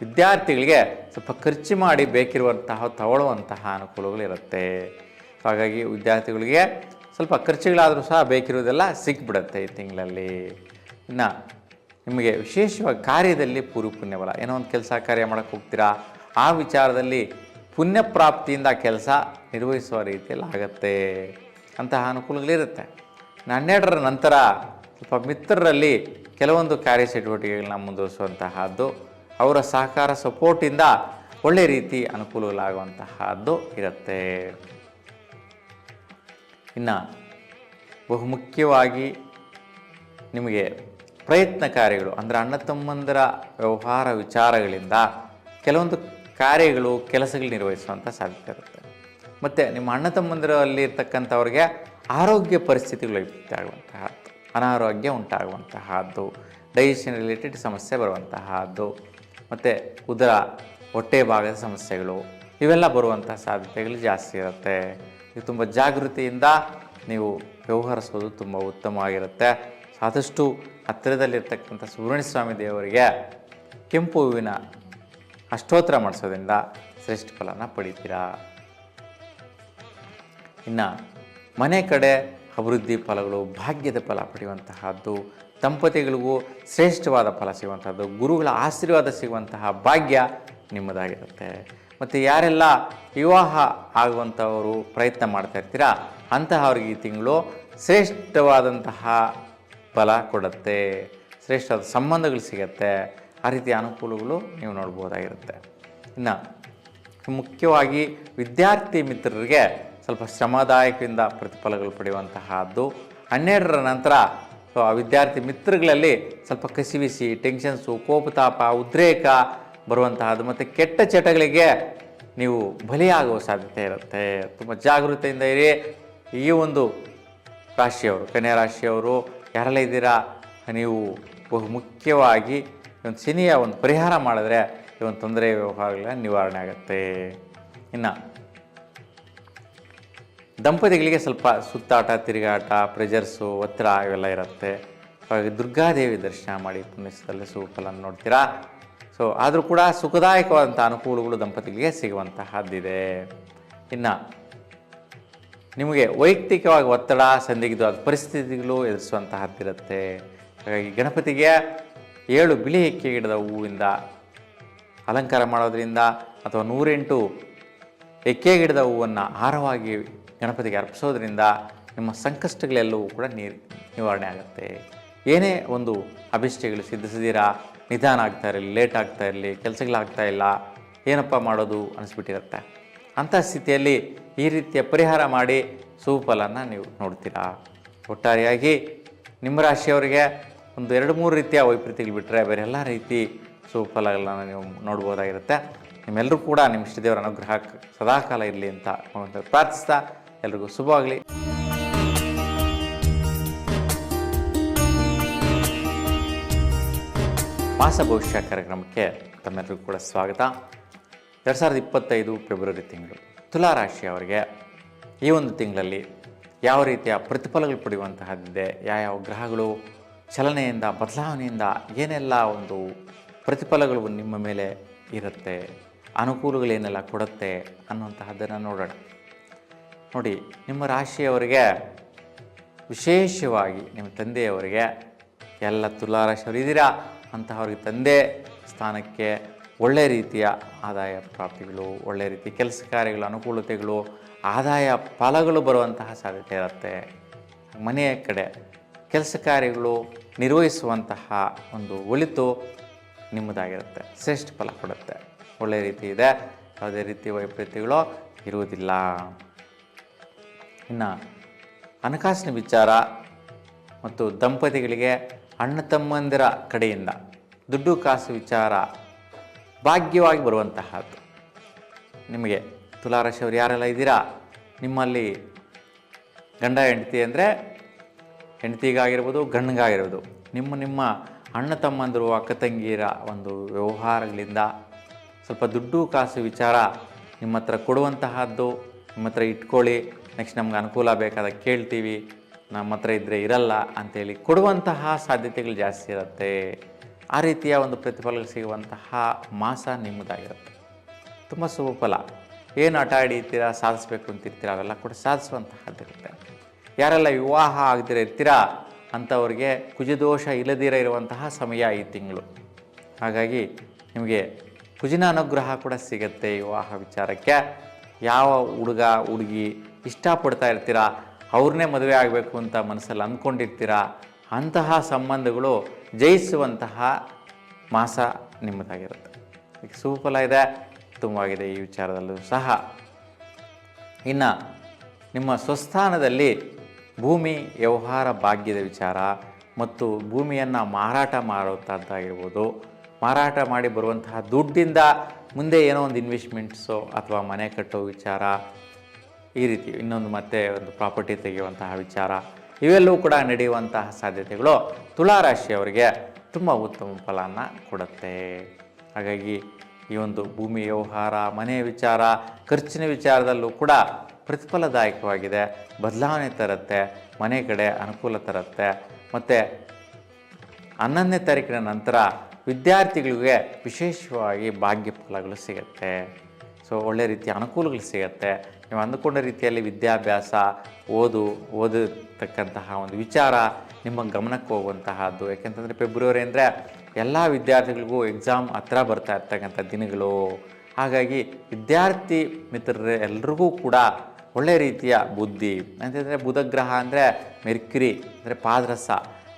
ವಿದ್ಯಾರ್ಥಿಗಳಿಗೆ ಸ್ವಲ್ಪ ಖರ್ಚು ಮಾಡಿ ಬೇಕಿರುವಂತಹ, ತಗೊಳ್ಳುವಂತಹ ಅನುಕೂಲಗಳಿರುತ್ತೆ ಹಾಗಾಗಿ ವಿದ್ಯಾರ್ಥಿಗಳಿಗೆ ಸ್ವಲ್ಪ ಖರ್ಚುಗಳಾದರೂ ಸಹ ಬೇಕಿರುವುದೆಲ್ಲ ಸಿಕ್ಬಿಡುತ್ತೆ ಈ ತಿಂಗಳಲ್ಲಿ. ಇನ್ನು ನಿಮಗೆ ವಿಶೇಷವಾಗಿ ಕಾರ್ಯದಲ್ಲಿ ಪೂರ್ವ ಪುಣ್ಯಬಲ ಏನೋ ಒಂದು ಕೆಲಸ ಕಾರ್ಯ ಮಾಡೋಕ್ಕೆ ಹೋಗ್ತೀರಾ? ಆ ವಿಚಾರದಲ್ಲಿ ಪುಣ್ಯ ಪ್ರಾಪ್ತಿಯಿಂದ ಕೆಲಸ ನಿರ್ವಹಿಸುವ ರೀತಿಯಲ್ಲಿ ಆಗತ್ತೆ. ಅಂತಹ ಅನುಕೂಲಗಳಿರುತ್ತೆ ಹನ್ನೆರಡರ ನಂತರ ಸ್ವಲ್ಪ ಮಿತ್ರರಲ್ಲಿ ಕೆಲವೊಂದು ಕಾರ್ಯಚಟುವಟಿಕೆಗಳನ್ನ ಮುಂದುವರಿಸುವಂತಹದ್ದು, ಅವರ ಸಹಕಾರ ಸಪೋರ್ಟಿಂದ ಒಳ್ಳೆ ರೀತಿ ಅನುಕೂಲಗಳಾಗುವಂತಹದ್ದು ಇರುತ್ತೆ. ಇನ್ನು ಬಹುಮುಖ್ಯವಾಗಿ ನಿಮಗೆ ಪ್ರಯತ್ನ ಕಾರ್ಯಗಳು, ಅಂದರೆ ಅಣ್ಣ ತಮ್ಮಂದರ ವ್ಯವಹಾರ ವಿಚಾರಗಳಿಂದ ಕೆಲವೊಂದು ಕಾರ್ಯಗಳು, ಕೆಲಸಗಳು ನಿರ್ವಹಿಸುವಂಥ ಸಾಧ್ಯತೆ ಇರುತ್ತೆ. ಮತ್ತು ನಿಮ್ಮ ಅಣ್ಣ ತಮ್ಮಂದಿರಲ್ಲಿ ಇರ್ತಕ್ಕಂಥವ್ರಿಗೆ ಆರೋಗ್ಯ ಪರಿಸ್ಥಿತಿಗಳು ಆಗುವಂತಹದ್ದು ಅನಾರೋಗ್ಯ ಉಂಟಾಗುವಂತಹದ್ದು ಡೈಜೆಷನ್ ರಿಲೇಟೆಡ್ ಸಮಸ್ಯೆ ಬರುವಂತಹದ್ದು, ಮತ್ತು ಉದರ, ಹೊಟ್ಟೆ ಭಾಗದ ಸಮಸ್ಯೆಗಳು, ಇವೆಲ್ಲ ಬರುವಂತಹ ಸಾಧ್ಯತೆಗಳು ಜಾಸ್ತಿ ಇರುತ್ತೆ. ಇದು ತುಂಬ ಜಾಗೃತಿಯಿಂದ ನೀವು ವ್ಯವಹರಿಸೋದು ತುಂಬ ಉತ್ತಮವಾಗಿರುತ್ತೆ. ಆದಷ್ಟು ಹತ್ತಿರದಲ್ಲಿರ್ತಕ್ಕಂಥ ಸ್ವಾಮಿ ದೇವರಿಗೆ ಕೆಂಪು ಹೂವಿನ ಅಷ್ಟೋತ್ತರ ಮಾಡಿಸೋದ್ರಿಂದ ಶ್ರೇಷ್ಠ ಫಲನ ಪಡಿತೀರಾ? ಇನ್ನು ಮನೆ ಕಡೆ ಅಭಿವೃದ್ಧಿ ಫಲಗಳು, ಭಾಗ್ಯದ ಫಲ ಪಡೆಯುವಂತಹದ್ದು, ದಂಪತಿಗಳಿಗೂ ಶ್ರೇಷ್ಠವಾದ ಫಲ ಸಿಗುವಂಥದ್ದು ಗುರುಗಳ ಆಶೀರ್ವಾದ ಸಿಗುವಂತಹ ಭಾಗ್ಯ ನಿಮ್ಮದಾಗಿರುತ್ತೆ. ಮತ್ತು ಯಾರೆಲ್ಲ ವಿವಾಹ ಆಗುವಂಥವರು ಪ್ರಯತ್ನ ಮಾಡ್ತಾ ಇರ್ತೀರಾ, ಅಂತಹವ್ರಿಗೆ ಈ ತಿಂಗಳು ಶ್ರೇಷ್ಠವಾದಂತಹ ಫಲ ಕೊಡುತ್ತೆ. ಶ್ರೇಷ್ಠವಾದ ಸಂಬಂಧಗಳು ಸಿಗತ್ತೆ. ಆ ರೀತಿಯ ಅನುಕೂಲಗಳು ನೀವು ನೋಡ್ಬೋದಾಗಿರುತ್ತೆ. ಇನ್ನು, ಮುಖ್ಯವಾಗಿ ವಿದ್ಯಾರ್ಥಿ ಮಿತ್ರರಿಗೆ ಸ್ವಲ್ಪ ಶ್ರಮದಾಯಕದಿಂದ ಪ್ರತಿಫಲಗಳು ಪಡೆಯುವಂತಹದ್ದು. ಹನ್ನೆರಡರ ನಂತರ, ಸೊ, ಆ ವಿದ್ಯಾರ್ಥಿ ಮಿತ್ರಗಳಲ್ಲಿ ಸ್ವಲ್ಪ ಕಸಿವಿಸಿ ಟೆನ್ಷನ್ಸು ಕೋಪತಾಪ, ಉದ್ರೇಕ ಬರುವಂತಹದ್ದು ಮತ್ತು ಕೆಟ್ಟ ಚಟಗಳಿಗೆ ನೀವು ಬಲಿಯಾಗುವ ಸಾಧ್ಯತೆ ಇರುತ್ತೆ. ತುಂಬ ಜಾಗೃತೆಯಿಂದ ಇರಿ. ಈ ಒಂದು ರಾಶಿಯವರು, ಕನ್ಯಾ ರಾಶಿಯವರು, ಯಾರೆಲ್ಲ ಇದ್ದೀರಾ? ನೀವು ಬಹು ಮುಖ್ಯವಾಗಿ ಒಂದು ಶನಿಯ ಒಂದು ಪರಿಹಾರ ಮಾಡಿದ್ರೆ ಈ ಒಂದು ತೊಂದರೆ ವ್ಯವಹಾರಗಳ ನಿವಾರಣೆ ಆಗುತ್ತೆ. ಇನ್ನು ದಂಪತಿಗಳಿಗೆ ಸ್ವಲ್ಪ ಸುತ್ತಾಟ, ತಿರುಗಾಟ ಪ್ರೆಜರ್ಸು ಒತ್ತಡ ಇವೆಲ್ಲ ಇರುತ್ತೆ. ಹಾಗಾಗಿ ದುರ್ಗಾದೇವಿ ದರ್ಶನ ಮಾಡಿ ಪುಣ್ಯಸ್ಥದಲ್ಲಿ ಸುಫಲ ನೋಡ್ತೀರಾ? ಸೊ ಆದರೂ ಕೂಡ ಸುಖದಾಯಕವಾದಂಥ ಅನುಕೂಲಗಳು ದಂಪತಿಗಳಿಗೆ ಸಿಗುವಂತಹದ್ದಿದೆ. ಇನ್ನು, ನಿಮಗೆ ವೈಯಕ್ತಿಕವಾಗಿ ಒತ್ತಡ, ಸಂದಿಗ್ಧವಾದ ಪರಿಸ್ಥಿತಿಗಳು ಎದುರಿಸುವಂತಹದ್ದಿರುತ್ತೆ. ಹಾಗಾಗಿ ಗಣಪತಿಗೆ ಏಳು ಬಿಳಿ ಎಕ್ಕೆ ಗಿಡದ ಹೂವಿಂದ ಅಲಂಕಾರ ಮಾಡೋದ್ರಿಂದ ಅಥವಾ ನೂರೆಂಟು ಎಕ್ಕೆ ಗಿಡದ ಹೂವನ್ನು ಹಾರವಾಗಿ ಗಣಪತಿಗೆ ಅರ್ಪಿಸೋದ್ರಿಂದ ನಿಮ್ಮ ಸಂಕಷ್ಟಗಳೆಲ್ಲವೂ ಕೂಡ ನೀರು ನಿವಾರಣೆ ಆಗುತ್ತೆ. ಏನೇ ಒಂದು ಅಭಿಷ್ಟಗಳು ಸಿದ್ಧಿಸಿದ್ದೀರಾ, ನಿಧಾನ ಆಗ್ತಾ ಇರಲಿ ಲೇಟ್ ಆಗ್ತಾ ಇರಲಿ, ಕೆಲಸಗಳಾಗ್ತಾ ಇಲ್ಲ, ಏನಪ್ಪ ಮಾಡೋದು ಅನಿಸ್ಬಿಟ್ಟಿರುತ್ತೆ. ಅಂಥ ಸ್ಥಿತಿಯಲ್ಲಿ ಈ ರೀತಿಯ ಪರಿಹಾರ ಮಾಡಿ ಸುಫಲನ ನೀವು ನೋಡ್ತೀರಾ. ಒಟ್ಟಾರೆಯಾಗಿ ನಿಮ್ಮ ರಾಶಿಯವರಿಗೆ ಒಂದು ಎರಡು ಮೂರು ರೀತಿಯ ವೈಪರೀತಿಗಳು ಬಿಟ್ಟರೆ ಬೇರೆ ಎಲ್ಲ ರೀತಿ ಸುಫಲಗಳನ್ನ ನೀವು ನೋಡ್ಬೋದಾಗಿರುತ್ತೆ. ನಿಮ್ಮೆಲ್ಲರೂ ಕೂಡ ನಿಮ್ಮ ಇಷ್ಟದೇವರ ಅನುಗ್ರಹ ಸದಾಕಾಲ ಇರಲಿ ಅಂತ ಪ್ರಾರ್ಥಿಸ್ತಾ ಎಲ್ರಿಗೂ ಶುಭವಾಗಲಿ ಮಾಸ ಭವಿಷ್ಯ ಕಾರ್ಯಕ್ರಮಕ್ಕೆ ತಮ್ಮೆಲ್ಲರಿಗೂ ಕೂಡ ಸ್ವಾಗತ. ಎರಡು ಸಾವಿರದ ಇಪ್ಪತ್ತೈದು ಫೆಬ್ರವರಿ ತಿಂಗಳು. ತುಲಾ ರಾಶಿಯವರಿಗೆ ಈ ಒಂದು ತಿಂಗಳಲ್ಲಿ ಯಾವ ರೀತಿಯ ಪ್ರತಿಫಲಗಳು ಪಡೆಯುವಂತಹದ್ದಿದೆ, ಯಾವ್ಯಾವ ಗ್ರಹಗಳು ಚಲನೆಯಿಂದ, ಬದಲಾವಣೆಯಿಂದ ಏನೆಲ್ಲ ಒಂದು ಪ್ರತಿಫಲಗಳು ನಿಮ್ಮ ಮೇಲೆ ಇರುತ್ತೆ, ಅನುಕೂಲಗಳೇನೆಲ್ಲ ಕೊಡುತ್ತೆ ಅನ್ನುವಂತಹದ್ದನ್ನು ನೋಡೋಣ. ನೋಡಿ, ನಿಮ್ಮ ರಾಶಿಯವರಿಗೆ, ವಿಶೇಷವಾಗಿ ನಿಮ್ಮ ತಂದೆಯವರಿಗೆ, ಎಲ್ಲ ತುಲಾರಾಶಿಯವರು ಇದ್ದೀರಾ? ಅಂತಹವ್ರಿಗೆ ತಂದೆ ಸ್ಥಾನಕ್ಕೆ ಒಳ್ಳೆ ರೀತಿಯ ಆದಾಯ ಪ್ರಾಪ್ತಿಗಳು, ಒಳ್ಳೆ ರೀತಿಯ ಕೆಲಸ ಕಾರ್ಯಗಳು, ಅನುಕೂಲತೆಗಳು, ಆದಾಯ ಫಲಗಳು ಬರುವಂತಹ ಸಾಧ್ಯತೆ ಇರುತ್ತೆ. ಮನೆಯ ಕಡೆ ಕೆಲಸ ಕಾರ್ಯಗಳು ನಿರ್ವಹಿಸುವಂತಹ ಒಂದು ಒಳಿತು ನಿಮ್ಮದಾಗಿರುತ್ತೆ, ಶ್ರೇಷ್ಠ ಫಲ ಕೊಡುತ್ತೆ. ಒಳ್ಳೆಯ ರೀತಿ ಇದೆ, ಯಾವುದೇ ರೀತಿ ವೈಪರೀತ್ಯಗಳು ಇರುವುದಿಲ್ಲ. ಇನ್ನು ಹಣಕಾಸಿನ ವಿಚಾರ ಮತ್ತು ದಂಪತಿಗಳಿಗೆ ಅಣ್ಣ ತಮ್ಮಂದಿರ ಕಡೆಯಿಂದ ದುಡ್ಡು ಕಾಸು ವಿಚಾರ ಭಾಗ್ಯವಾಗಿ ಬರುವಂತಹದ್ದು. ನಿಮಗೆ ತುಲಾರಾಶಿಯವರು ಯಾರೆಲ್ಲ ಇದ್ದೀರಾ? ನಿಮ್ಮಲ್ಲಿ ಗಂಡ, ಹೆಂಡತಿ ಅಂದರೆ ಹೆಂಡತಿಗಾಗಿರ್ಬೋದು, ಗಂಡಗಾಗಿರ್ಬೋದು. ನಿಮ್ಮ ನಿಮ್ಮ ಅಣ್ಣ ತಮ್ಮಂದಿರು, ಅಕ್ಕ ತಂಗಿಯರ ಒಂದು ವ್ಯವಹಾರಗಳಿಂದ ಸ್ವಲ್ಪ ದುಡ್ಡು, ಕಾಸು ವಿಚಾರ ನಿಮ್ಮ ಹತ್ರ ಕೊಡುವಂತಹದ್ದು, ನಿಮ್ಮ ಹತ್ರ ಇಟ್ಕೊಳ್ಳಿ. ನೆಕ್ಸ್ಟ್ ನಮ್ಗೆ ಅನುಕೂಲ ಬೇಕಾದ ಕೇಳ್ತೀವಿ. ನಮ್ಮ ಹತ್ರ ಇದ್ದರೆ ಇರಲ್ಲ ಅಂಥೇಳಿ ಕೊಡುವಂತಹ ಸಾಧ್ಯತೆಗಳು ಜಾಸ್ತಿ ಇರುತ್ತೆ. ಆ ರೀತಿಯ ಒಂದು ಪ್ರತಿಫಲ ಸಿಗುವಂತಹ ಮಾಸ ನಿಮ್ಮದಾಗಿರುತ್ತೆ. ತುಂಬ ಶುಭ ಫಲ. ಏನು ಆಟ ಆಡಿರ್ತೀರಾ ಸಾಧಿಸ್ಬೇಕು ಅಂತಿರ್ತೀರ, ಅವೆಲ್ಲ ಕೂಡ ಸಾಧಿಸುವಂತಹದ್ದಿರುತ್ತೆ ಯಾರೆಲ್ಲ ವಿವಾಹ ಆಗದಿರ ಇರ್ತೀರಾ, ಅಂಥವ್ರಿಗೆ ಕುಜದೋಷ ಇಲ್ಲದಿರ ಇರುವಂತಹ ಸಮಯ ಈ ತಿಂಗಳು. ಹಾಗಾಗಿ ನಿಮಗೆ ಕುಜಿನ ಅನುಗ್ರಹ ಕೂಡ ಸಿಗುತ್ತೆ ವಿವಾಹ ವಿಚಾರಕ್ಕೆ. ಯಾವ ಹುಡುಗ, ಹುಡುಗಿ ಇಷ್ಟಪಡ್ತಾ ಇರ್ತೀರಾ? ಅವ್ರನ್ನೇ ಮದುವೆ ಆಗಬೇಕು ಅಂತ ಮನಸ್ಸಲ್ಲಿ ಅಂದ್ಕೊಂಡಿರ್ತೀರಾ? ಅಂತಹ ಸಂಬಂಧಗಳು ಜಯಿಸುವಂತಹ ಮಾಸ ನಿಮ್ಮದಾಗಿರುತ್ತೆ. ಈಗ ಸುಫಲ ಇದೆ ತುಂಬಾಗಿದೆ ಈ ವಿಚಾರದಲ್ಲೂ ಸಹ. ಇನ್ನು ನಿಮ್ಮ ಸ್ವಸ್ಥಾನದಲ್ಲಿ ಭೂಮಿ ವ್ಯವಹಾರ ಭಾಗ್ಯದ ವಿಚಾರ ಮತ್ತು ಭೂಮಿಯನ್ನು ಮಾರಾಟ ಮಾಡುವಂಥದ್ದಾಗಿರ್ಬೋದು ಮಾರಾಟ ಮಾಡಿ ಬರುವಂತಹ ದುಡ್ಡಿಂದ ಮುಂದೆ ಏನೋ ಒಂದು ಇನ್ವೆಸ್ಟ್ಮೆಂಟ್ಸು ಅಥವಾ ಮನೆ ಕಟ್ಟೋ ವಿಚಾರ ಈ ರೀತಿ ಇನ್ನೊಂದು ಮತ್ತೆ ಒಂದು ಪ್ರಾಪರ್ಟಿ ತೆಗೆಯುವಂತಹ ವಿಚಾರ ಇವೆಲ್ಲವೂ ಕೂಡ ನಡೆಯುವಂತಹ ಸಾಧ್ಯತೆಗಳು ತುಲಾರಾಶಿಯವರಿಗೆ ತುಂಬ ಉತ್ತಮ ಫಲವನ್ನು ಕೊಡುತ್ತೆ. ಹಾಗಾಗಿ ಈ ಒಂದು ಭೂಮಿ ವ್ಯವಹಾರ, ಮನೆ ವಿಚಾರ, ಖರ್ಚಿನ ವಿಚಾರದಲ್ಲೂ ಕೂಡ ಪ್ರತಿಫಲದಾಯಕವಾಗಿದೆ. ಬದಲಾವಣೆ ತರುತ್ತೆ, ಮನೆ ಕಡೆ ಅನುಕೂಲ ತರುತ್ತೆ. ಮತ್ತು ಹನ್ನೊಂದನೇ ತಾರೀಕಿನ ನಂತರ ವಿದ್ಯಾರ್ಥಿಗಳಿಗೆ ವಿಶೇಷವಾಗಿ ಭಾಗ್ಯ ಫಲಗಳು ಸಿಗುತ್ತೆ. ಸೊ ಒಳ್ಳೆ ರೀತಿಯ ಅನುಕೂಲಗಳು ಸಿಗುತ್ತೆ. ನೀವು ಅಂದುಕೊಂಡ ರೀತಿಯಲ್ಲಿ ವಿದ್ಯಾಭ್ಯಾಸ, ಓದು, ಓದತಕ್ಕಂತಹ ಒಂದು ವಿಚಾರ ನಿಮ್ಮ ಗಮನಕ್ಕೆ ಹೋಗುವಂತಹದ್ದು. ಯಾಕೆಂತಂದರೆ ಫೆಬ್ರವರಿ ಅಂದರೆ ಎಲ್ಲ ವಿದ್ಯಾರ್ಥಿಗಳಿಗೂ ಎಕ್ಸಾಮ್ ಹತ್ರ ಬರ್ತಾ ಇರ್ತಕ್ಕಂಥ ದಿನಗಳು. ಹಾಗಾಗಿ ವಿದ್ಯಾರ್ಥಿ ಮಿತ್ರರ, ಎಲ್ರಿಗೂ ಕೂಡ ಒಳ್ಳೆಯ ರೀತಿಯ ಬುದ್ಧಿ. ಅಂತಂದರೆ ಬುಧಗ್ರಹ ಅಂದರೆ ಮೆರ್ಕ್ಯುರಿ, ಅಂದರೆ ಪಾದರಸ.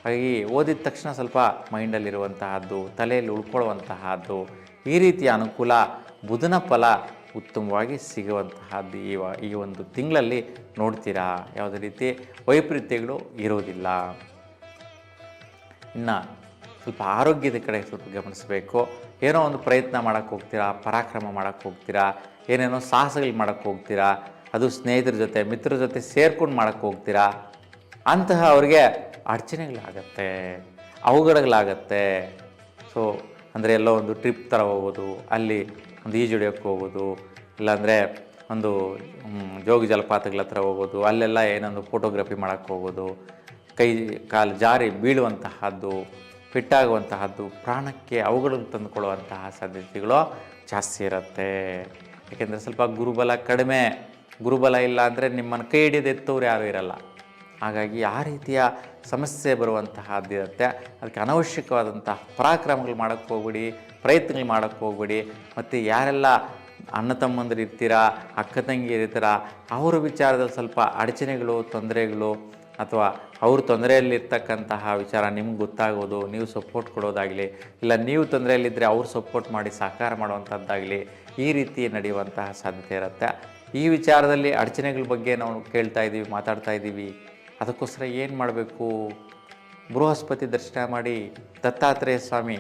ಹಾಗಾಗಿ ಓದಿದ ತಕ್ಷಣ ಸ್ವಲ್ಪ ಮೈಂಡಲ್ಲಿರುವಂತಹದ್ದು ತಲೆಯಲ್ಲಿ ಉಳ್ಕೊಳ್ಳುವಂತಹದ್ದು. ಈ ರೀತಿಯ ಅನುಕೂಲ ಬುಧನ ಫಲ ಉತ್ತಮವಾಗಿ ಸಿಗುವಂತಹದ್ದು ಈ ಈ ಒಂದು ತಿಂಗಳಲ್ಲಿ ನೋಡ್ತೀರಾ? ಯಾವುದೇ ರೀತಿ ವೈಪರೀತ್ಯಗಳು ಇರೋದಿಲ್ಲ. ಇನ್ನು ಸ್ವಲ್ಪ ಆರೋಗ್ಯದ ಕಡೆ ಸ್ವಲ್ಪ ಗಮನಿಸಬೇಕು. ಏನೋ ಒಂದು ಪ್ರಯತ್ನ ಮಾಡೋಕ್ಕೆ ಹೋಗ್ತೀರಾ? ಪರಾಕ್ರಮ ಮಾಡೋಕ್ಕೆ ಹೋಗ್ತೀರಾ? ಏನೇನೋ ಸಾಹಸಗಳು ಮಾಡೋಕ್ಕೆ ಹೋಗ್ತೀರಾ? ಅದು ಸ್ನೇಹಿತರ ಜೊತೆ, ಮಿತ್ರರ ಜೊತೆ ಸೇರ್ಕೊಂಡು ಮಾಡೋಕ್ಕೆ ಹೋಗ್ತೀರಾ? ಅಂತಹ ಅವರಿಗೆ ಅಡಚಣೆಗಳಾಗತ್ತೆ ಅವಘಡಗಳಾಗತ್ತೆ. ಸೊ ಅಂದರೆ ಎಲ್ಲೋ ಒಂದು ಟ್ರಿಪ್ ಥರ ಹೋಗೋದು, ಅಲ್ಲಿ ಒಂದು ಈಜುಡಿಯೋಕ್ಕೆ ಹೋಗೋದು, ಇಲ್ಲಾಂದರೆ ಒಂದು ಜೋಗ ಜಲಪಾತಗಳ ಹತ್ರ ಹೋಗೋದು, ಅಲ್ಲೆಲ್ಲ ಏನೊಂದು ಫೋಟೋಗ್ರಫಿ ಮಾಡೋಕ್ಕೆ ಹೋಗೋದು, ಕೈ, ಕಾಲು ಜಾರಿ ಬೀಳುವಂತಹದ್ದು, ಫಿಟ್ಟಾಗುವಂತಹದ್ದು, ಪ್ರಾಣಕ್ಕೆ ಅವುಗಳನ್ನು ತಂದುಕೊಳ್ಳುವಂತಹ ಸಾಧ್ಯತೆಗಳು ಜಾಸ್ತಿ ಇರುತ್ತೆ. ಏಕೆಂದರೆ ಸ್ವಲ್ಪ ಗುರುಬಲ ಕಡಿಮೆ, ಗುರುಬಲ ಇಲ್ಲ ಅಂದರೆ ನಿಮ್ಮನ್ನು ಕೈ ಹಿಡಿದೆತ್ತವ್ರು ಯಾರೂ ಇರಲ್ಲ. ಹಾಗಾಗಿ ಆ ರೀತಿಯ ಸಮಸ್ಯೆ ಬರುವಂತಹದ್ದಿರುತ್ತೆ. ಅದಕ್ಕೆ ಅನವಶ್ಯಕವಾದಂತಹ ಪರಾಕ್ರಮಗಳು ಮಾಡೋಕ್ಕೆ ಹೋಗ್ಬೇಡಿ. ಪ್ರಯತ್ನಗಳು ಮಾಡೋಕ್ಕೆ ಹೋಗ್ಬೇಡಿ. ಮತ್ತು ಯಾರೆಲ್ಲ ಅಣ್ಣ ತಮ್ಮಂದಿರು ಇರ್ತೀರಾ, ಅಕ್ಕ ತಂಗಿ ಇರ್ತೀರಾ, ಅವರ ವಿಚಾರದಲ್ಲಿ ಸ್ವಲ್ಪ ಅಡಚಣೆಗಳು, ತೊಂದರೆಗಳು ಅಥವಾ ಅವ್ರ ತೊಂದರೆಯಲ್ಲಿರ್ತಕ್ಕಂತಹ ವಿಚಾರ ನಿಮ್ಗೆ ಗೊತ್ತಾಗೋದು, ನೀವು ಸಪೋರ್ಟ್ ಕೊಡೋದಾಗಲಿ, ಇಲ್ಲ ನೀವು ತೊಂದರೆಯಲ್ಲಿದ್ದರೆ ಅವ್ರು ಸಪೋರ್ಟ್ ಮಾಡಿ ಸಹಕಾರ ಮಾಡುವಂಥದ್ದಾಗಲಿ ಈ ರೀತಿ ನಡೆಯುವಂತಹ ಸಾಧ್ಯತೆ ಇರುತ್ತೆ. ಈ ವಿಚಾರದಲ್ಲಿ ಅಡಚಣೆಗಳ ಬಗ್ಗೆ ನಾವು ಕೇಳ್ತಾ ಇದ್ದೀವಿ, ಮಾತಾಡ್ತಾ ಇದ್ದೀವಿ. ಅದಕ್ಕೋಸ್ಕರ ಏನು ಮಾಡಬೇಕು? ಬೃಹಸ್ಪತಿ ದರ್ಶನ ಮಾಡಿ ದತ್ತಾತ್ರೇಯ ಸ್ವಾಮಿ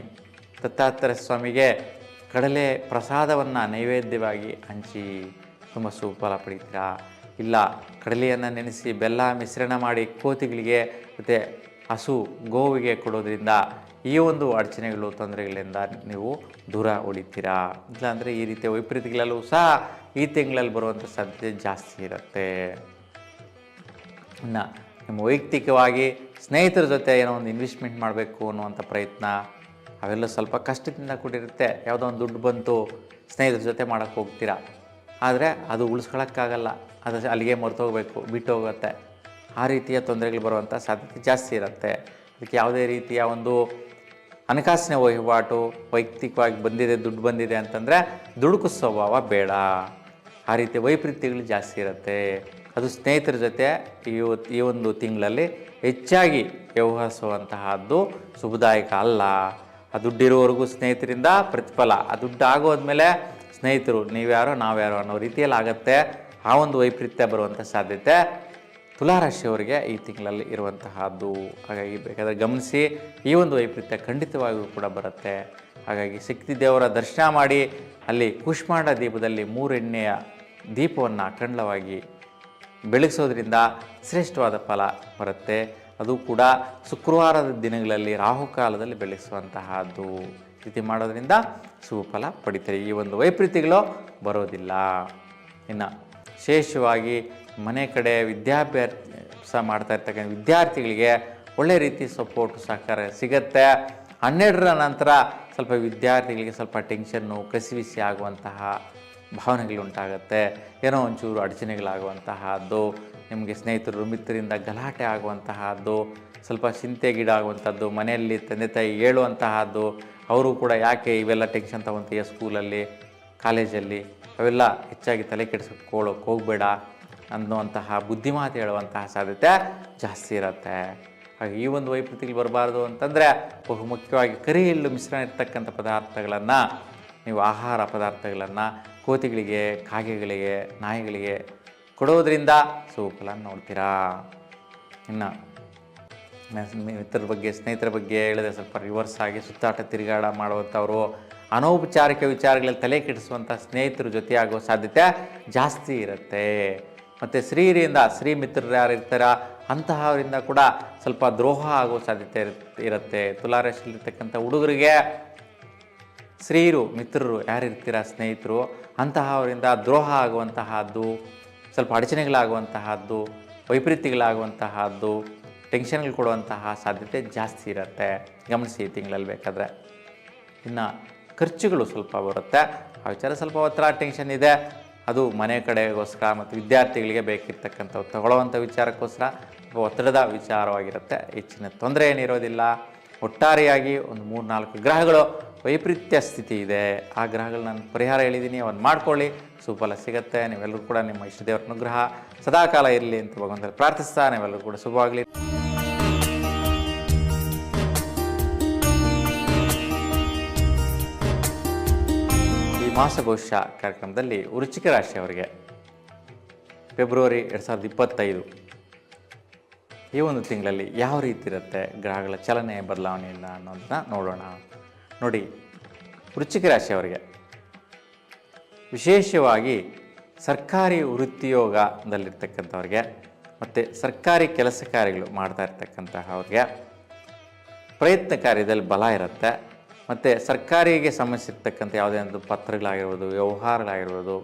ದತ್ತಾತ್ರೇಯ ಸ್ವಾಮಿಗೆ ಕಡಲೆ ಪ್ರಸಾದವನ್ನು ನೈವೇದ್ಯವಾಗಿ ಹಂಚಿ ತುಂಬ ಸುಫಲ ಪಡಿತೀರಾ? ಇಲ್ಲ, ಕಡಲೆಯನ್ನು ನೆನೆಸಿ ಬೆಲ್ಲ ಮಿಶ್ರಣ ಮಾಡಿ ಕೋತಿಗಳಿಗೆ ಮತ್ತು ಹಸು ಗೋವಿಗೆ ಕೊಡೋದ್ರಿಂದ ಈ ಒಂದು ಅಡಚಣೆಗಳು, ತೊಂದರೆಗಳಿಂದ ನೀವು ದೂರ ಉಳಿತೀರಾ? ಇಲ್ಲಾಂದರೆ ಈ ರೀತಿಯ ವೈಪರೀತ್ಯಗಳಲ್ಲೂ ಸಹ ಈ ತಿಂಗಳಲ್ಲಿ ಬರುವಂಥ ಸಾಧ್ಯತೆ ಜಾಸ್ತಿ ಇರುತ್ತೆ. ಇನ್ನು ನಿಮ್ಮ ವೈಯಕ್ತಿಕವಾಗಿ ಸ್ನೇಹಿತರ ಜೊತೆ ಏನೋ ಒಂದು ಇನ್ವೆಸ್ಟ್ಮೆಂಟ್ ಮಾಡಬೇಕು ಅನ್ನುವಂಥ ಪ್ರಯತ್ನ ಅವೆಲ್ಲ ಸ್ವಲ್ಪ ಕಷ್ಟದಿಂದ ಕೂಡಿರುತ್ತೆ. ಯಾವುದೋ ಒಂದು ದುಡ್ಡು ಬಂತು, ಸ್ನೇಹಿತರ ಜೊತೆ ಮಾಡೋಕ್ಕೆ ಹೋಗ್ತೀರಾ? ಆದರೆ ಅದು ಉಳಿಸ್ಕೊಳಕ್ಕಾಗಲ್ಲ. ಅದು ಅಲ್ಲಿಗೆ ಮರ್ತೋಗ್ಬೇಕು ಬಿಟ್ಟು ಹೋಗುತ್ತೆ. ಆ ರೀತಿಯ ತೊಂದರೆಗಳು ಬರುವಂಥ ಸಾಧ್ಯತೆ ಜಾಸ್ತಿ ಇರುತ್ತೆ. ಅದಕ್ಕೆ ಯಾವುದೇ ರೀತಿಯ ಒಂದು ಹಣಕಾಸಿನ ವಹಿವಾಟು, ವೈಯಕ್ತಿಕವಾಗಿ ಬಂದಿದೆ, ದುಡ್ಡು ಬಂದಿದೆ ಅಂತಂದರೆ ದುಡುಕು ಸ್ವಭಾವ ಬೇಡ. ಆ ರೀತಿ ವೈಪರೀತ್ಯಗಳು ಜಾಸ್ತಿ ಇರುತ್ತೆ. ಅದು ಸ್ನೇಹಿತರ ಜೊತೆ ಈ ಈ ಒಂದು ತಿಂಗಳಲ್ಲಿ ಹೆಚ್ಚಾಗಿ ವ್ಯವಹರಿಸುವಂತಹದ್ದು ಶುಭದಾಯಕ ಅಲ್ಲ. ಆ ದುಡ್ಡಿರೋವರೆಗೂ ಸ್ನೇಹಿತರಿಂದ ಪ್ರತಿಫಲ. ಆ ದುಡ್ಡು ಆಗೋದ್ಮೇಲೆ ಸ್ನೇಹಿತರು, ನೀವ್ಯಾರೋ, ನಾವ್ಯಾರೋ ಅನ್ನೋ ರೀತಿಯಲ್ಲಿ ಆಗುತ್ತೆ. ಆ ಒಂದು ವೈಪರೀತ್ಯ ಬರುವಂಥ ಸಾಧ್ಯತೆ ತುಲಾರಾಶಿಯವರಿಗೆ ಈ ತಿಂಗಳಲ್ಲಿ ಇರುವಂತಹದ್ದು. ಹಾಗಾಗಿ ಬೇಕಾದರೆ ಗಮನಿಸಿ, ಈ ಒಂದು ವೈಪರೀತ್ಯ ಖಂಡಿತವಾಗಿಯೂ ಕೂಡ ಬರುತ್ತೆ. ಹಾಗಾಗಿ ಶಕ್ತಿ ದೇವರ ದರ್ಶನ ಮಾಡಿ, ಅಲ್ಲಿ ಕುಷ್ಮಾಂಡ ದೀಪದಲ್ಲಿ ಮೂರೆಣ್ಣೆಯ ದೀಪವನ್ನು ಅಖಂಡವಾಗಿ ಬೆಳಗಿಸೋದ್ರಿಂದ ಶ್ರೇಷ್ಠವಾದ ಫಲ ಬರುತ್ತೆ. ಅದು ಕೂಡ ಶುಕ್ರವಾರದ ದಿನಗಳಲ್ಲಿ ರಾಹುಕಾಲದಲ್ಲಿ ಬೆಳೆಸುವಂತಹದ್ದು. ರೀತಿ ಮಾಡೋದ್ರಿಂದ ಶುಭ ಫಲ ಪಡಿತಾರೆ. ಈ ಒಂದು ವೈಪರೀತ್ಯಗಳು ಬರೋದಿಲ್ಲ. ಇನ್ನು ವಿಶೇಷವಾಗಿ ಮನೆ ಕಡೆ ವಿದ್ಯಾಭ್ಯಾಸ ಮಾಡ್ತಾ ಇರ್ತಕ್ಕಂಥ ವಿದ್ಯಾರ್ಥಿಗಳಿಗೆ ಒಳ್ಳೆ ರೀತಿ ಸಪೋರ್ಟ್ ಸಹಕಾರ ಸಿಗತ್ತೆ. ಹನ್ನೆರಡರ ನಂತರ ಸ್ವಲ್ಪ ವಿದ್ಯಾರ್ಥಿಗಳಿಗೆ ಸ್ವಲ್ಪ ಟೆನ್ಷನ್ನು ಕಸಿವಿಸಿ ಆಗುವಂತಹ ಭಾವನೆಗಳು ಉಂಟಾಗುತ್ತೆ. ಏನೋ ಒಂಚೂರು ಅಡಚಣೆಗಳಾಗುವಂತಹದ್ದು. ನಿಮಗೆ ಸ್ನೇಹಿತರು, ಮಿತ್ರರಿಂದ ಗಲಾಟೆ ಆಗುವಂತಹದ್ದು, ಸ್ವಲ್ಪ ಚಿಂತೆಗೀಡಾಗುವಂಥದ್ದು ಮನೆಯಲ್ಲಿ ತಂದೆ ತಾಯಿ ಹೇಳುವಂತಹದ್ದು, ಅವರು ಕೂಡ ಯಾಕೆ ಇವೆಲ್ಲ ಟೆನ್ಷನ್ ತಗೊತೀಯ ಸ್ಕೂಲಲ್ಲಿ, ಕಾಲೇಜಲ್ಲಿ? ಅವೆಲ್ಲ ಹೆಚ್ಚಾಗಿ ತಲೆ ಕೆಡಿಸ್ಕೊಳ್ಳೋಕೆ ಹೋಗಬೇಡ ಅನ್ನುವಂತಹ ಬುದ್ಧಿಮಾತು ಹೇಳುವಂತಹ ಸಾಧ್ಯತೆ ಜಾಸ್ತಿ ಇರುತ್ತೆ. ಹಾಗೆ ಈ ಒಂದು ವೈಪರೀತಿಗಳು ಬರಬಾರ್ದು ಅಂತಂದರೆ ಬಹುಮುಖ್ಯವಾಗಿ ಕರಿ ಎಳ್ಳು ಮಿಶ್ರಣ ಇರ್ತಕ್ಕಂಥ ಪದಾರ್ಥಗಳನ್ನು, ನೀವು ಆಹಾರ ಪದಾರ್ಥಗಳನ್ನು, ಕೋತಿಗಳಿಗೆ, ಕಾಗೆಗಳಿಗೆ, ನಾಯಿಗಳಿಗೆ ಕೊಡೋದ್ರಿಂದ ಸುಫಲ ನೋಡ್ತೀರಾ? ಇನ್ನು ಮಿತ್ರರ ಬಗ್ಗೆ, ಸ್ನೇಹಿತರ ಬಗ್ಗೆ ಹೇಳಿದ್ರೆ ಸ್ವಲ್ಪ ರಿವರ್ಸ್ ಆಗಿ ಸುತ್ತಾಟ ತಿರುಗಾಡ ಮಾಡುವಂಥವ್ರು, ಅನೌಪಚಾರಿಕ ವಿಚಾರಗಳಲ್ಲಿ ತಲೆ ಕೆಡಿಸುವಂಥ ಸ್ನೇಹಿತರ ಜೊತೆಯಾಗುವ ಸಾಧ್ಯತೆ ಜಾಸ್ತಿ ಇರುತ್ತೆ. ಮತ್ತು ಶ್ರೀರಿಂದ ಸ್ತ್ರೀ ಮಿತ್ರರು ಯಾರು ಇರ್ತಾರ? ಅಂತಹವರಿಂದ ಕೂಡ ಸ್ವಲ್ಪ ದ್ರೋಹ ಆಗೋ ಸಾಧ್ಯತೆ ಇರುತ್ತೆ. ತುಲಾರಾಶಿಯಲ್ಲಿರ್ತಕ್ಕಂಥ ಹುಡುಗರಿಗೆ ಸ್ತ್ರೀಯರು ಮಿತ್ರರು ಯಾರಿರ್ತೀರ? ಸ್ನೇಹಿತರು, ಅಂತಹವರಿಂದ ದ್ರೋಹ ಆಗುವಂತಹದ್ದು ಸ್ವಲ್ಪ ಅಡಚಣೆಗಳಾಗುವಂತಹದ್ದು, ವೈಪರೀತ್ಯಗಳಾಗುವಂತಹದ್ದು ಟೆನ್ಷನ್ಗಳು ಕೊಡುವಂತಹ ಸಾಧ್ಯತೆ ಜಾಸ್ತಿ ಇರುತ್ತೆ. ಗಮನಿಸಿ ತಿಂಗಳಲ್ಲಿ ಬೇಕಾದರೆ. ಇನ್ನು ಖರ್ಚುಗಳು ಸ್ವಲ್ಪ ಬರುತ್ತೆ. ಆ ವಿಚಾರ ಸ್ವಲ್ಪ ಒತ್ತಡ ಟೆನ್ಷನ್ ಇದೆ. ಅದು ಮನೆ ಕಡೆಗೋಸ್ಕರ ಮತ್ತು ವಿದ್ಯಾರ್ಥಿಗಳಿಗೆ ಬೇಕಿರ್ತಕ್ಕಂಥವು ತಗೊಳ್ಳುವಂಥ ವಿಚಾರಕ್ಕೋಸ್ಕರ ಒತ್ತಡದ ವಿಚಾರವಾಗಿರುತ್ತೆ. ಹೆಚ್ಚಿನ ತೊಂದರೆ ಏನಿರೋದಿಲ್ಲ. ಒಟ್ಟಾರೆಯಾಗಿ ಒಂದು ಮೂರು ನಾಲ್ಕು ಗ್ರಹಗಳು ವೈಪರೀತ್ಯ ಸ್ಥಿತಿ ಇದೆ. ಆ ಗ್ರಹಗಳು ನಾನು ಪರಿಹಾರ ಹೇಳಿದ್ದೀನಿ, ಅವನ್ನ ಮಾಡ್ಕೊಳ್ಳಿ. ಸುಫಲ ಸಿಗುತ್ತೆ, ನೀವೆಲ್ಲರೂ ಕೂಡ ನಿಮ್ಮ ಇಷ್ಟದೇವರ ಅನುಗ್ರಹ ಸದಾಕಾಲ ಇರಲಿ ಅಂತ ಭಗವಂತರಲ್ಲಿ ಪ್ರಾರ್ಥಿಸ್ತಾ ನೀವೆಲ್ಲರೂ ಕೂಡ ಶುಭವಾಗಲಿ. ಈ ಮಾಸಘೋಷ ಕಾರ್ಯಕ್ರಮದಲ್ಲಿ ವೃಶ್ಚಿಕ ರಾಶಿಯವರಿಗೆ ಫೆಬ್ರವರಿ ಎರಡು ಸಾವಿರದ ಇಪ್ಪತ್ತೈದು. ಈ ಒಂದು ತಿಂಗಳಲ್ಲಿ ಯಾವ ರೀತಿ ಇರುತ್ತೆ ಗ್ರಹಗಳ ಚಲನೆ ಇಲ್ಲ ಅನ್ನೋದನ್ನ ನೋಡೋಣ. ನೋಡಿ, ವೃಶ್ಚಿಕ ರಾಶಿಯವರಿಗೆ ವಿಶೇಷವಾಗಿ ಸರ್ಕಾರಿ ವೃತ್ತಿಯೋಗದಲ್ಲಿರ್ತಕ್ಕಂಥವ್ರಿಗೆ ಮತ್ತು ಸರ್ಕಾರಿ ಕೆಲಸ ಕಾರ್ಯಗಳು ಮಾಡ್ತಾ ಇರ್ತಕ್ಕಂತಹವ್ರಿಗೆ ಪ್ರಯತ್ನ ಕಾರ್ಯದಲ್ಲಿ ಬಲ ಇರುತ್ತೆ. ಮತ್ತು ಸರ್ಕಾರಿಗೆ ಸಂಬಂಧಿಸಿರ್ತಕ್ಕಂಥ ಯಾವುದೇ ಒಂದು ಪತ್ರಗಳಾಗಿರ್ಬೋದು, ವ್ಯವಹಾರಗಳಾಗಿರ್ಬೋದು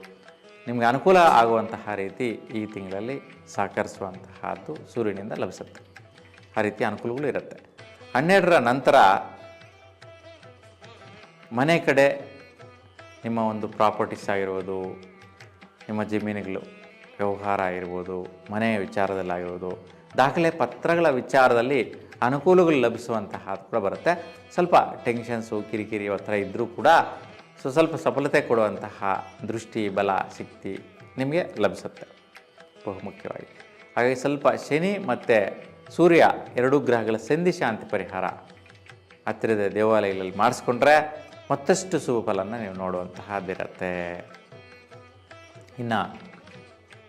ನಿಮಗೆ ಅನುಕೂಲ ಆಗುವಂತಹ ರೀತಿ ಈ ತಿಂಗಳಲ್ಲಿ ಸಹಕರಿಸುವಂತಹದ್ದು ಸೂರ್ಯನಿಂದ ಲಭಿಸುತ್ತೆ. ಆ ರೀತಿ ಅನುಕೂಲಗಳು ಇರುತ್ತೆ. ಹನ್ನೆರಡರ ನಂತರ ಮನೆ ಕಡೆ ನಿಮ್ಮ ಒಂದು ಪ್ರಾಪರ್ಟೀಸ್ ಆಗಿರ್ಬೋದು, ನಿಮ್ಮ ಜಮೀನುಗಳು ವ್ಯವಹಾರ ಆಗಿರ್ಬೋದು ಮನೆಯ ವಿಚಾರದಲ್ಲಾಗಿರ್ಬೋದು, ದಾಖಲೆ ಪತ್ರಗಳ ವಿಚಾರದಲ್ಲಿ ಅನುಕೂಲಗಳು ಲಭಿಸುವಂತಹ ಕೂಡ ಬರುತ್ತೆ. ಸ್ವಲ್ಪ ಟೆನ್ಷನ್ಸು, ಕಿರಿಕಿರಿ, ಒತ್ತಡ ಇದ್ದರೂ ಕೂಡ ಸೊ ಸ್ವಲ್ಪ ಸಫಲತೆ ಕೊಡುವಂತಹ ದೃಷ್ಟಿ, ಬಲ, ಶಕ್ತಿ ನಿಮಗೆ ಲಭಿಸುತ್ತೆ ಬಹುಮುಖ್ಯವಾಗಿ. ಹಾಗಾಗಿ ಸ್ವಲ್ಪ ಶನಿ ಮತ್ತು ಸೂರ್ಯ ಎರಡೂ ಗ್ರಹಗಳ ಸಂಧಿ ಶಾಂತಿ ಪರಿಹಾರ ಹತ್ತಿರದ ದೇವಾಲಯಗಳಲ್ಲಿ ಮಾಡಿಸ್ಕೊಂಡ್ರೆ ಮತ್ತಷ್ಟು ಶುಭ ಫಲನ ನೀವು ನೋಡುವಂತಹದ್ದಿರತ್ತೆ ಇನ್ನು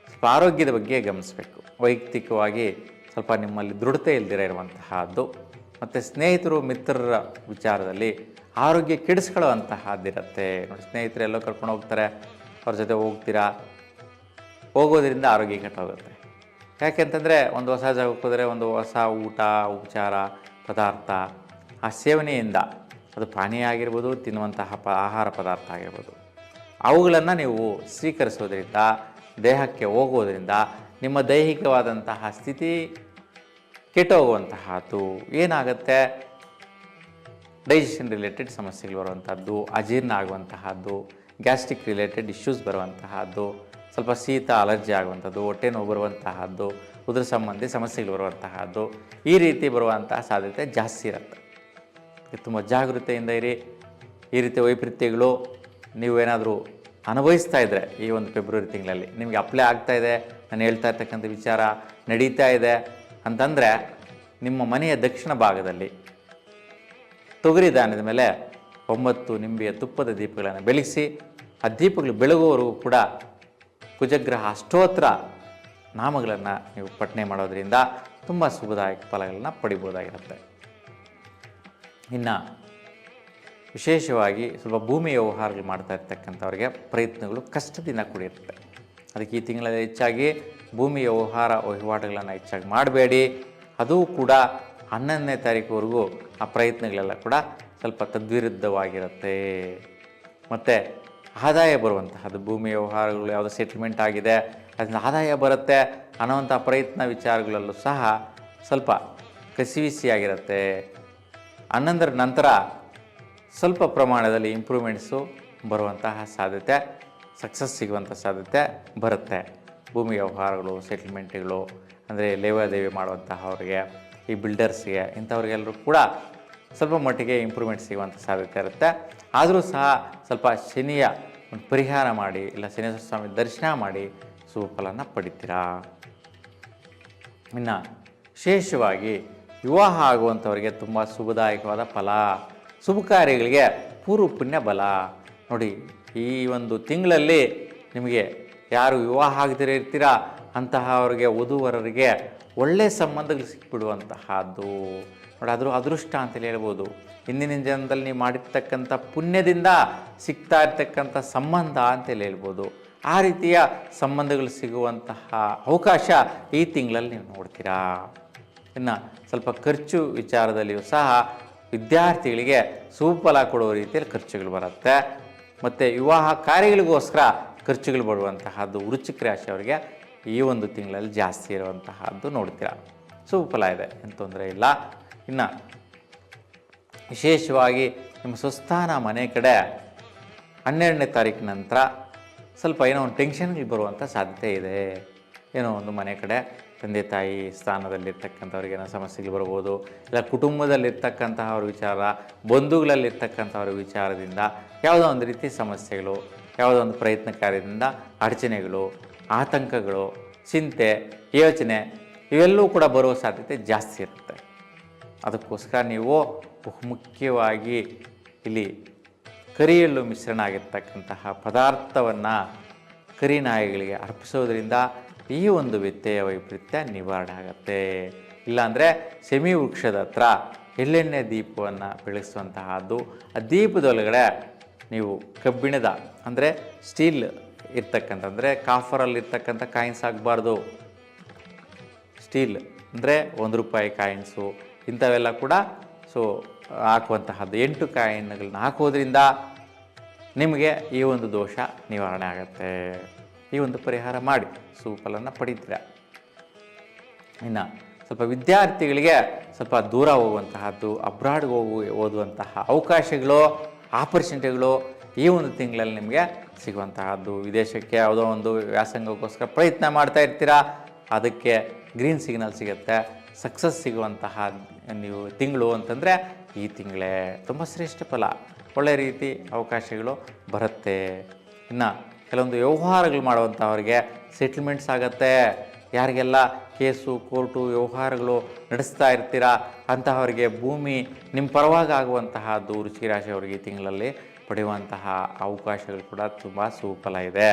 ಸ್ವಲ್ಪ ಆರೋಗ್ಯದ ಬಗ್ಗೆ ಗಮನಿಸಬೇಕು. ವೈಯಕ್ತಿಕವಾಗಿ ಸ್ವಲ್ಪ ನಿಮ್ಮಲ್ಲಿ ದೃಢತೆ ಇಲ್ದಿರ ಇರುವಂತಹದ್ದು. ಮತ್ತು ಸ್ನೇಹಿತರು, ಮಿತ್ರರ ವಿಚಾರದಲ್ಲಿ ಆರೋಗ್ಯ ಕೆಡಿಸ್ಕೊಳ್ಳುವಂತಹದ್ದಿರತ್ತೆ. ನೋಡಿ ಸ್ನೇಹಿತರು, ಎಲ್ಲೋ ಕರ್ಕೊಂಡು ಹೋಗ್ತಾರೆ, ಅವ್ರ ಜೊತೆ ಹೋಗ್ತೀರಾ? ಹೋಗೋದ್ರಿಂದ ಆರೋಗ್ಯ ಕೆಟ್ಟೋಗುತ್ತೆ. ಯಾಕೆಂತಂದರೆ ಒಂದು ಹೊಸ ಜಾಗಕ್ಕೆ ಹೋದರೆ ಒಂದು ಹೊಸ ಊಟ, ಉಪಚಾರ, ಪದಾರ್ಥ, ಆ ಸೇವನೆಯಿಂದ ಅದು ಪಾನೀಯ ಆಗಿರ್ಬೋದು, ತಿನ್ನುವಂತಹ ಪ, ಆಹಾರ ಪದಾರ್ಥ ಆಗಿರ್ಬೋದು. ಅವುಗಳನ್ನು ನೀವು ಸ್ವೀಕರಿಸೋದ್ರಿಂದ, ದೇಹಕ್ಕೆ ಹೋಗೋದ್ರಿಂದ ನಿಮ್ಮ ದೈಹಿಕವಾದಂತಹ ಸ್ಥಿತಿ ಕೆಟ್ಟೋಗುವಂತಹದ್ದು ಏನಾಗುತ್ತೆ? ಡೈಜೆಷನ್ ರಿಲೇಟೆಡ್ ಸಮಸ್ಯೆಗಳು ಬರುವಂಥದ್ದು ಅಜೀರ್ಣ ಆಗುವಂತಹದ್ದು ಗ್ಯಾಸ್ಟ್ರಿಕ್ ರಿಲೇಟೆಡ್ ಇಶ್ಯೂಸ್ ಬರುವಂತಹದ್ದು, ಸ್ವಲ್ಪ ಶೀತ ಅಲರ್ಜಿ ಆಗುವಂಥದ್ದು ಹೊಟ್ಟೆ ನೋವು ಬರುವಂತಹದ್ದು, ಉದರ ಸಂಬಂಧಿ ಸಮಸ್ಯೆಗಳು ಬರುವಂತಹದ್ದು, ಈ ರೀತಿ ಬರುವಂತಹ ಸಾಧ್ಯತೆ ಜಾಸ್ತಿ ಇರುತ್ತೆ. ತುಂಬ ಜಾಗೃತೆಯಿಂದ ಇರಿ. ಈ ರೀತಿ ವೈಪರೀತ್ಯಗಳು ನೀವೇನಾದರೂ ಅನುಭವಿಸ್ತಾ ಇದ್ದರೆ ಈ ಒಂದು ಫೆಬ್ರವರಿ ತಿಂಗಳಲ್ಲಿ ನಿಮಗೆ ಅಪ್ಲೈ ಆಗ್ತಾ ಇದೆ, ನಾನು ಹೇಳ್ತಾ ಇರ್ತಕ್ಕಂಥ ವಿಚಾರ ನಡೀತಾ ಇದೆ ಅಂತಂದರೆ ನಿಮ್ಮ ಮನೆಯ ದಕ್ಷಿಣ ಭಾಗದಲ್ಲಿ ತೊಗರಿ ದಾನದ ಮೇಲೆ ಒಂಬತ್ತು ನಿಂಬೆಯ ತುಪ್ಪದ ದೀಪಗಳನ್ನು ಬೆಳಗಿಸಿ, ಆ ದೀಪಗಳು ಬೆಳಗುವವರೆಗೂ ಕೂಡ ಕುಜಗ್ರಹ ಅಷ್ಟೋತ್ರ ನಾಮಗಳನ್ನು ನೀವು ಪಠನೆ ಮಾಡೋದ್ರಿಂದ ತುಂಬ ಶುಭದಾಯಕ ಫಲಗಳನ್ನು ಪಡಿಬೋದಾಗಿರುತ್ತೆ ಇನ್ನು ವಿಶೇಷವಾಗಿ ಸ್ವಲ್ಪ ಭೂಮಿ ವ್ಯವಹಾರಗಳು ಮಾಡ್ತಾ ಇರ್ತಕ್ಕಂಥವ್ರಿಗೆ ಪ್ರಯತ್ನಗಳು ಕಷ್ಟದಿಂದ ಕೂಡಿರುತ್ತೆ. ಅದಕ್ಕೆ ಈ ತಿಂಗಳಲ್ಲಿ ಹೆಚ್ಚಾಗಿ ಭೂಮಿ ವ್ಯವಹಾರ ವಹಿವಾಟುಗಳನ್ನು ಹೆಚ್ಚಾಗಿ ಮಾಡಬೇಡಿ. ಅದು ಕೂಡ ಹನ್ನೊಂದನೇ ತಾರೀಕುವರೆಗೂ ಆ ಪ್ರಯತ್ನಗಳೆಲ್ಲ ಕೂಡ ಸ್ವಲ್ಪ ತದ್ವಿರುದ್ಧವಾಗಿರುತ್ತೆ. ಮತ್ತು ಆದಾಯ ಬರುವಂತಹದ್ದು ಭೂಮಿ ವ್ಯವಹಾರಗಳು ಯಾವುದೋ ಸೆಟ್ಲ್ಮೆಂಟ್ ಆಗಿದೆ, ಅದರಿಂದ ಆದಾಯ ಬರುತ್ತೆ ಅನ್ನೋವಂಥ ಪ್ರಯತ್ನ ವಿಚಾರಗಳಲ್ಲೂ ಸಹ ಸ್ವಲ್ಪ ಕಸಿವಿಸಿಯಾಗಿರುತ್ತೆ. ಹನ್ನೊಂದರ ನಂತರ ಸ್ವಲ್ಪ ಪ್ರಮಾಣದಲ್ಲಿ ಇಂಪ್ರೂವ್ಮೆಂಟ್ಸು ಬರುವಂತಹ ಸಾಧ್ಯತೆ ಸಕ್ಸಸ್ ಸಿಗುವಂಥ ಸಾಧ್ಯತೆ ಬರುತ್ತೆ. ಭೂಮಿ ವ್ಯವಹಾರಗಳು ಸೆಟಲ್ಮೆಂಟ್ಗಳು ಅಂದರೆ ಲೇವಾದೇವಿ ಮಾಡುವಂತಹವ್ರಿಗೆ. ಈ ಬಿಲ್ಡರ್ಸ್ಗೆ ಇಂಥವ್ರಿಗೆಲ್ಲರೂ ಕೂಡ ಸ್ವಲ್ಪ ಮಟ್ಟಿಗೆ ಇಂಪ್ರೂವ್ಮೆಂಟ್ ಸಿಗುವಂಥ ಸಾಧ್ಯತೆ ಇರುತ್ತೆ. ಆದರೂ ಸಹ ಸ್ವಲ್ಪ ಶನಿಯ ಒಂದು ಪರಿಹಾರ ಮಾಡಿ, ಇಲ್ಲ ಶನೇಶ್ವರ ಸ್ವಾಮಿ ದರ್ಶನ ಮಾಡಿ ಸುಫಲನ ಪಡಿತೀರಾ? ಇನ್ನು ವಿಶೇಷವಾಗಿ ವಿವಾಹ ಆಗುವಂಥವ್ರಿಗೆ ತುಂಬ ಶುಭದಾಯಕವಾದ ಫಲ ಶುಭ ಕಾರ್ಯಗಳಿಗೆ ಪೂರ್ವ ಪುಣ್ಯ ಬಲ. ನೋಡಿ, ಈ ಒಂದು ತಿಂಗಳಲ್ಲಿ ನಿಮಗೆ ಯಾರು ವಿವಾಹ ಆಗದಿರ ಇರ್ತೀರಾ ಅಂತಹವರಿಗೆ, ವಧುವರರಿಗೆ ಒಳ್ಳೆಯ ಸಂಬಂಧಗಳು ಸಿಕ್ಕಿಬಿಡುವಂತಹದ್ದು ನೋಡಿ, ಅದ್ರ, ಅದೃಷ್ಟ ಅಂತೇಳಿ ಹೇಳ್ಬೋದು. ಹಿಂದಿನ ಜನದಲ್ಲಿ ನೀವು ಮಾಡಿರ್ತಕ್ಕಂಥ ಪುಣ್ಯದಿಂದ ಸಿಗ್ತಾ ಇರ್ತಕ್ಕಂಥ ಸಂಬಂಧ ಅಂತೇಳಿ ಹೇಳ್ಬೋದು. ಆ ರೀತಿಯ ಸಂಬಂಧಗಳು ಸಿಗುವಂತಹ ಅವಕಾಶ ಈ ತಿಂಗಳಲ್ಲಿ ನೀವು ನೋಡ್ತೀರಾ. ಇನ್ನು ಸ್ವಲ್ಪ ಖರ್ಚು ವಿಚಾರದಲ್ಲಿಯೂ ಸಹ ವಿದ್ಯಾರ್ಥಿಗಳಿಗೆ ಸುಫಲ ಕೊಡುವ ರೀತಿಯಲ್ಲಿ ಖರ್ಚುಗಳು ಬರುತ್ತೆ. ಮತ್ತು ವಿವಾಹ ಕಾರ್ಯಗಳಿಗೋಸ್ಕರ ಖರ್ಚುಗಳು ಬರುವಂತಹದ್ದು ವೃಶ್ಚಿಕ ರಾಶಿಯವರಿಗೆ ಈ ಒಂದು ತಿಂಗಳಲ್ಲಿ ಜಾಸ್ತಿ ಇರುವಂತಹದ್ದು ನೋಡ್ತೀರಾ? ಸುಫಲ ಇದೆ ಏನು ತೊಂದರೆ ಇಲ್ಲ. ಇನ್ನು ವಿಶೇಷವಾಗಿ ನಿಮ್ಮ ಸ್ವಸ್ಥಾನ ಮನೆ ಕಡೆ ಹನ್ನೆರಡನೇ ತಾರೀಕು ನಂತರ ಸ್ವಲ್ಪ ಏನೋ ಒಂದು ಟೆನ್ಷನ್ಗಳು ಬರುವಂಥ ಸಾಧ್ಯತೆ ಇದೆ. ಏನೋ ಒಂದು ಮನೆ ಕಡೆ ತಂದೆ ತಾಯಿ ಸ್ಥಾನದಲ್ಲಿರ್ತಕ್ಕಂಥವ್ರಿಗೆ ಏನೋ ಸಮಸ್ಯೆಗಳು ಬರ್ಬೋದು, ಇಲ್ಲ ಕುಟುಂಬದಲ್ಲಿರ್ತಕ್ಕಂತಹವ್ರ ವಿಚಾರ, ಬಂಧುಗಳಲ್ಲಿರ್ತಕ್ಕಂಥವ್ರ ವಿಚಾರದಿಂದ ಯಾವುದೋ ಒಂದು ರೀತಿ ಸಮಸ್ಯೆಗಳು, ಯಾವುದೋ ಒಂದು ಪ್ರಯತ್ನ ಕಾರ್ಯದಿಂದ ಅಡಚಣೆಗಳು ಆತಂಕಗಳು, ಚಿಂತೆ, ಯೋಚನೆ ಇವೆಲ್ಲವೂ ಕೂಡ ಬರುವ ಸಾಧ್ಯತೆ ಜಾಸ್ತಿ ಇರುತ್ತೆ. ಅದಕ್ಕೋಸ್ಕರ ನೀವು ಬಹುಮುಖ್ಯವಾಗಿ ಇಲ್ಲಿ ಕರಿಯಲ್ಲು ಮಿಶ್ರಣ ಆಗಿರ್ತಕ್ಕಂತಹ ಪದಾರ್ಥವನ್ನು ಕರಿನಾಯಿಗಳಿಗೆ ಅರ್ಪಿಸೋದ್ರಿಂದ ಈ ಒಂದು ವ್ಯತ್ಯಯ ವೈಪರೀತ್ಯ ನಿವಾರಣೆ ಆಗುತ್ತೆ. ಇಲ್ಲಾಂದರೆ ಸೆಮಿ ವೃಕ್ಷದ ಹತ್ರ ಎಳ್ಳೆಣ್ಣೆ ದೀಪವನ್ನು ಬೆಳೆಸುವಂತಹದ್ದು ಆ ದೀಪದೊಳಗಡೆ ನೀವು ಕಬ್ಬಿಣದ, ಅಂದರೆ ಸ್ಟೀಲ್ ಇರ್ತಕ್ಕಂಥ ಅಂದರೆ ಕಾಫರಲ್ಲಿ ಇರ್ತಕ್ಕಂಥ ಕಾಯಿನ್ಸ್ ಆಗಬಾರ್ದು. ಸ್ಟೀಲ್ ಅಂದರೆ ಒಂದು ರೂಪಾಯಿ ಕಾಯಿನ್ಸು, ಇಂಥವೆಲ್ಲ ಕೂಡ ಸೊ, ಹಾಕುವಂತಹದ್ದು. ಎಂಟು ಕಾಯಿನ್ಗಳನ್ನ ಹಾಕೋದ್ರಿಂದ ನಿಮಗೆ ಈ ಒಂದು ದೋಷ ನಿವಾರಣೆ ಆಗುತ್ತೆ. ಈ ಒಂದು ಪರಿಹಾರ ಮಾಡಿ. ಸುಫಲನ ಪಡಿತೀರ? ಇನ್ನು ಸ್ವಲ್ಪ ವಿದ್ಯಾರ್ಥಿಗಳಿಗೆ ಸ್ವಲ್ಪ ದೂರ ಹೋಗುವಂತಹದ್ದು ಅಬ್ರಾಡ್ಗೆ ಹೋಗು, ಓದುವಂತಹ ಅವಕಾಶಗಳು ಆಪರ್ಚುನಿಟಿಗಳು ಈ ಒಂದು ತಿಂಗಳಲ್ಲಿ ನಿಮಗೆ ಸಿಗುವಂತಹದ್ದು. ವಿದೇಶಕ್ಕೆ ಯಾವುದೋ ಒಂದು ವ್ಯಾಸಂಗಕ್ಕೋಸ್ಕರ ಪ್ರಯತ್ನ ಮಾಡ್ತಾ ಇರ್ತೀರಾ? ಅದಕ್ಕೆ ಗ್ರೀನ್ ಸಿಗ್ನಲ್ ಸಿಗುತ್ತೆ. ಸಕ್ಸಸ್ ಸಿಗುವಂತಹ ನೀವು ತಿಂಗಳು ಅಂತಂದರೆ ಈ ತಿಂಗಳೇ. ತುಂಬ ಶ್ರೇಷ್ಠ ಫಲ. ಒಳ್ಳೆ ರೀತಿ ಅವಕಾಶಗಳು ಬರುತ್ತೆ. ಇನ್ನು ಕೆಲವೊಂದು ವ್ಯವಹಾರಗಳು ಮಾಡುವಂಥವ್ರಿಗೆ ಸೆಟ್ಲ್ಮೆಂಟ್ಸ್ ಆಗುತ್ತೆ. ಯಾರಿಗೆಲ್ಲ ಕೇಸು, ಕೋರ್ಟು, ವ್ಯವಹಾರಗಳು ನಡೆಸ್ತಾ ಇರ್ತೀರಾ ಅಂತಹವ್ರಿಗೆ ಭೂಮಿ ನಿಮ್ಮ ಪರವಾಗಿ ಆಗುವಂತಹದ್ದು ರುಚಿ ರಾಶಿಯವ್ರಿಗೆ ಈ ತಿಂಗಳಲ್ಲಿ ಪಡೆಯುವಂತಹ ಅವಕಾಶಗಳು ಕೂಡ ತುಂಬ ಸೂಪಲ ಇದೆ.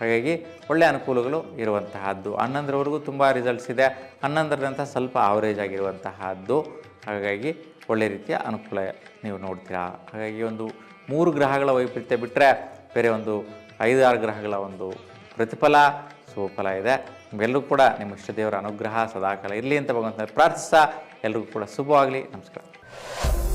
ಹಾಗಾಗಿ ಒಳ್ಳೆ ಅನುಕೂಲಗಳು ಇರುವಂತಹದ್ದು. ಹನ್ನೊಂದರವರೆಗೂ ತುಂಬ ರಿಸಲ್ಟ್ಸ್ ಇದೆ. ಹನ್ನೊಂದರಂತ ಸ್ವಲ್ಪ ಆವರೇಜ್ ಆಗಿರುವಂತಹದ್ದು. ಹಾಗಾಗಿ ಒಳ್ಳೆ ರೀತಿಯ ಅನುಕೂಲ ನೀವು ನೋಡ್ತೀರಾ. ಹಾಗಾಗಿ ಒಂದು ಮೂರು ಗ್ರಹಗಳ ವೈಪರೀತ್ಯ ಬಿಟ್ಟರೆ ಬೇರೆ ಒಂದು ಐದಾರು ಗ್ರಹಗಳ ಒಂದು ಪ್ರತಿಫಲ ಸುಫಲ ಇದೆ. ಎಲ್ಲರೂ ಕೂಡ ನಿಮ್ಮ ಇಷ್ಟದೇವರ ಅನುಗ್ರಹ ಸದಾಕಾಲ ಇರಲಿ ಅಂತ ಭಗವಂತನ ಪ್ರಾರ್ಥಿಸ ಎಲ್ರಿಗೂ ಕೂಡ ಶುಭವಾಗಲಿ. ನಮಸ್ಕಾರ.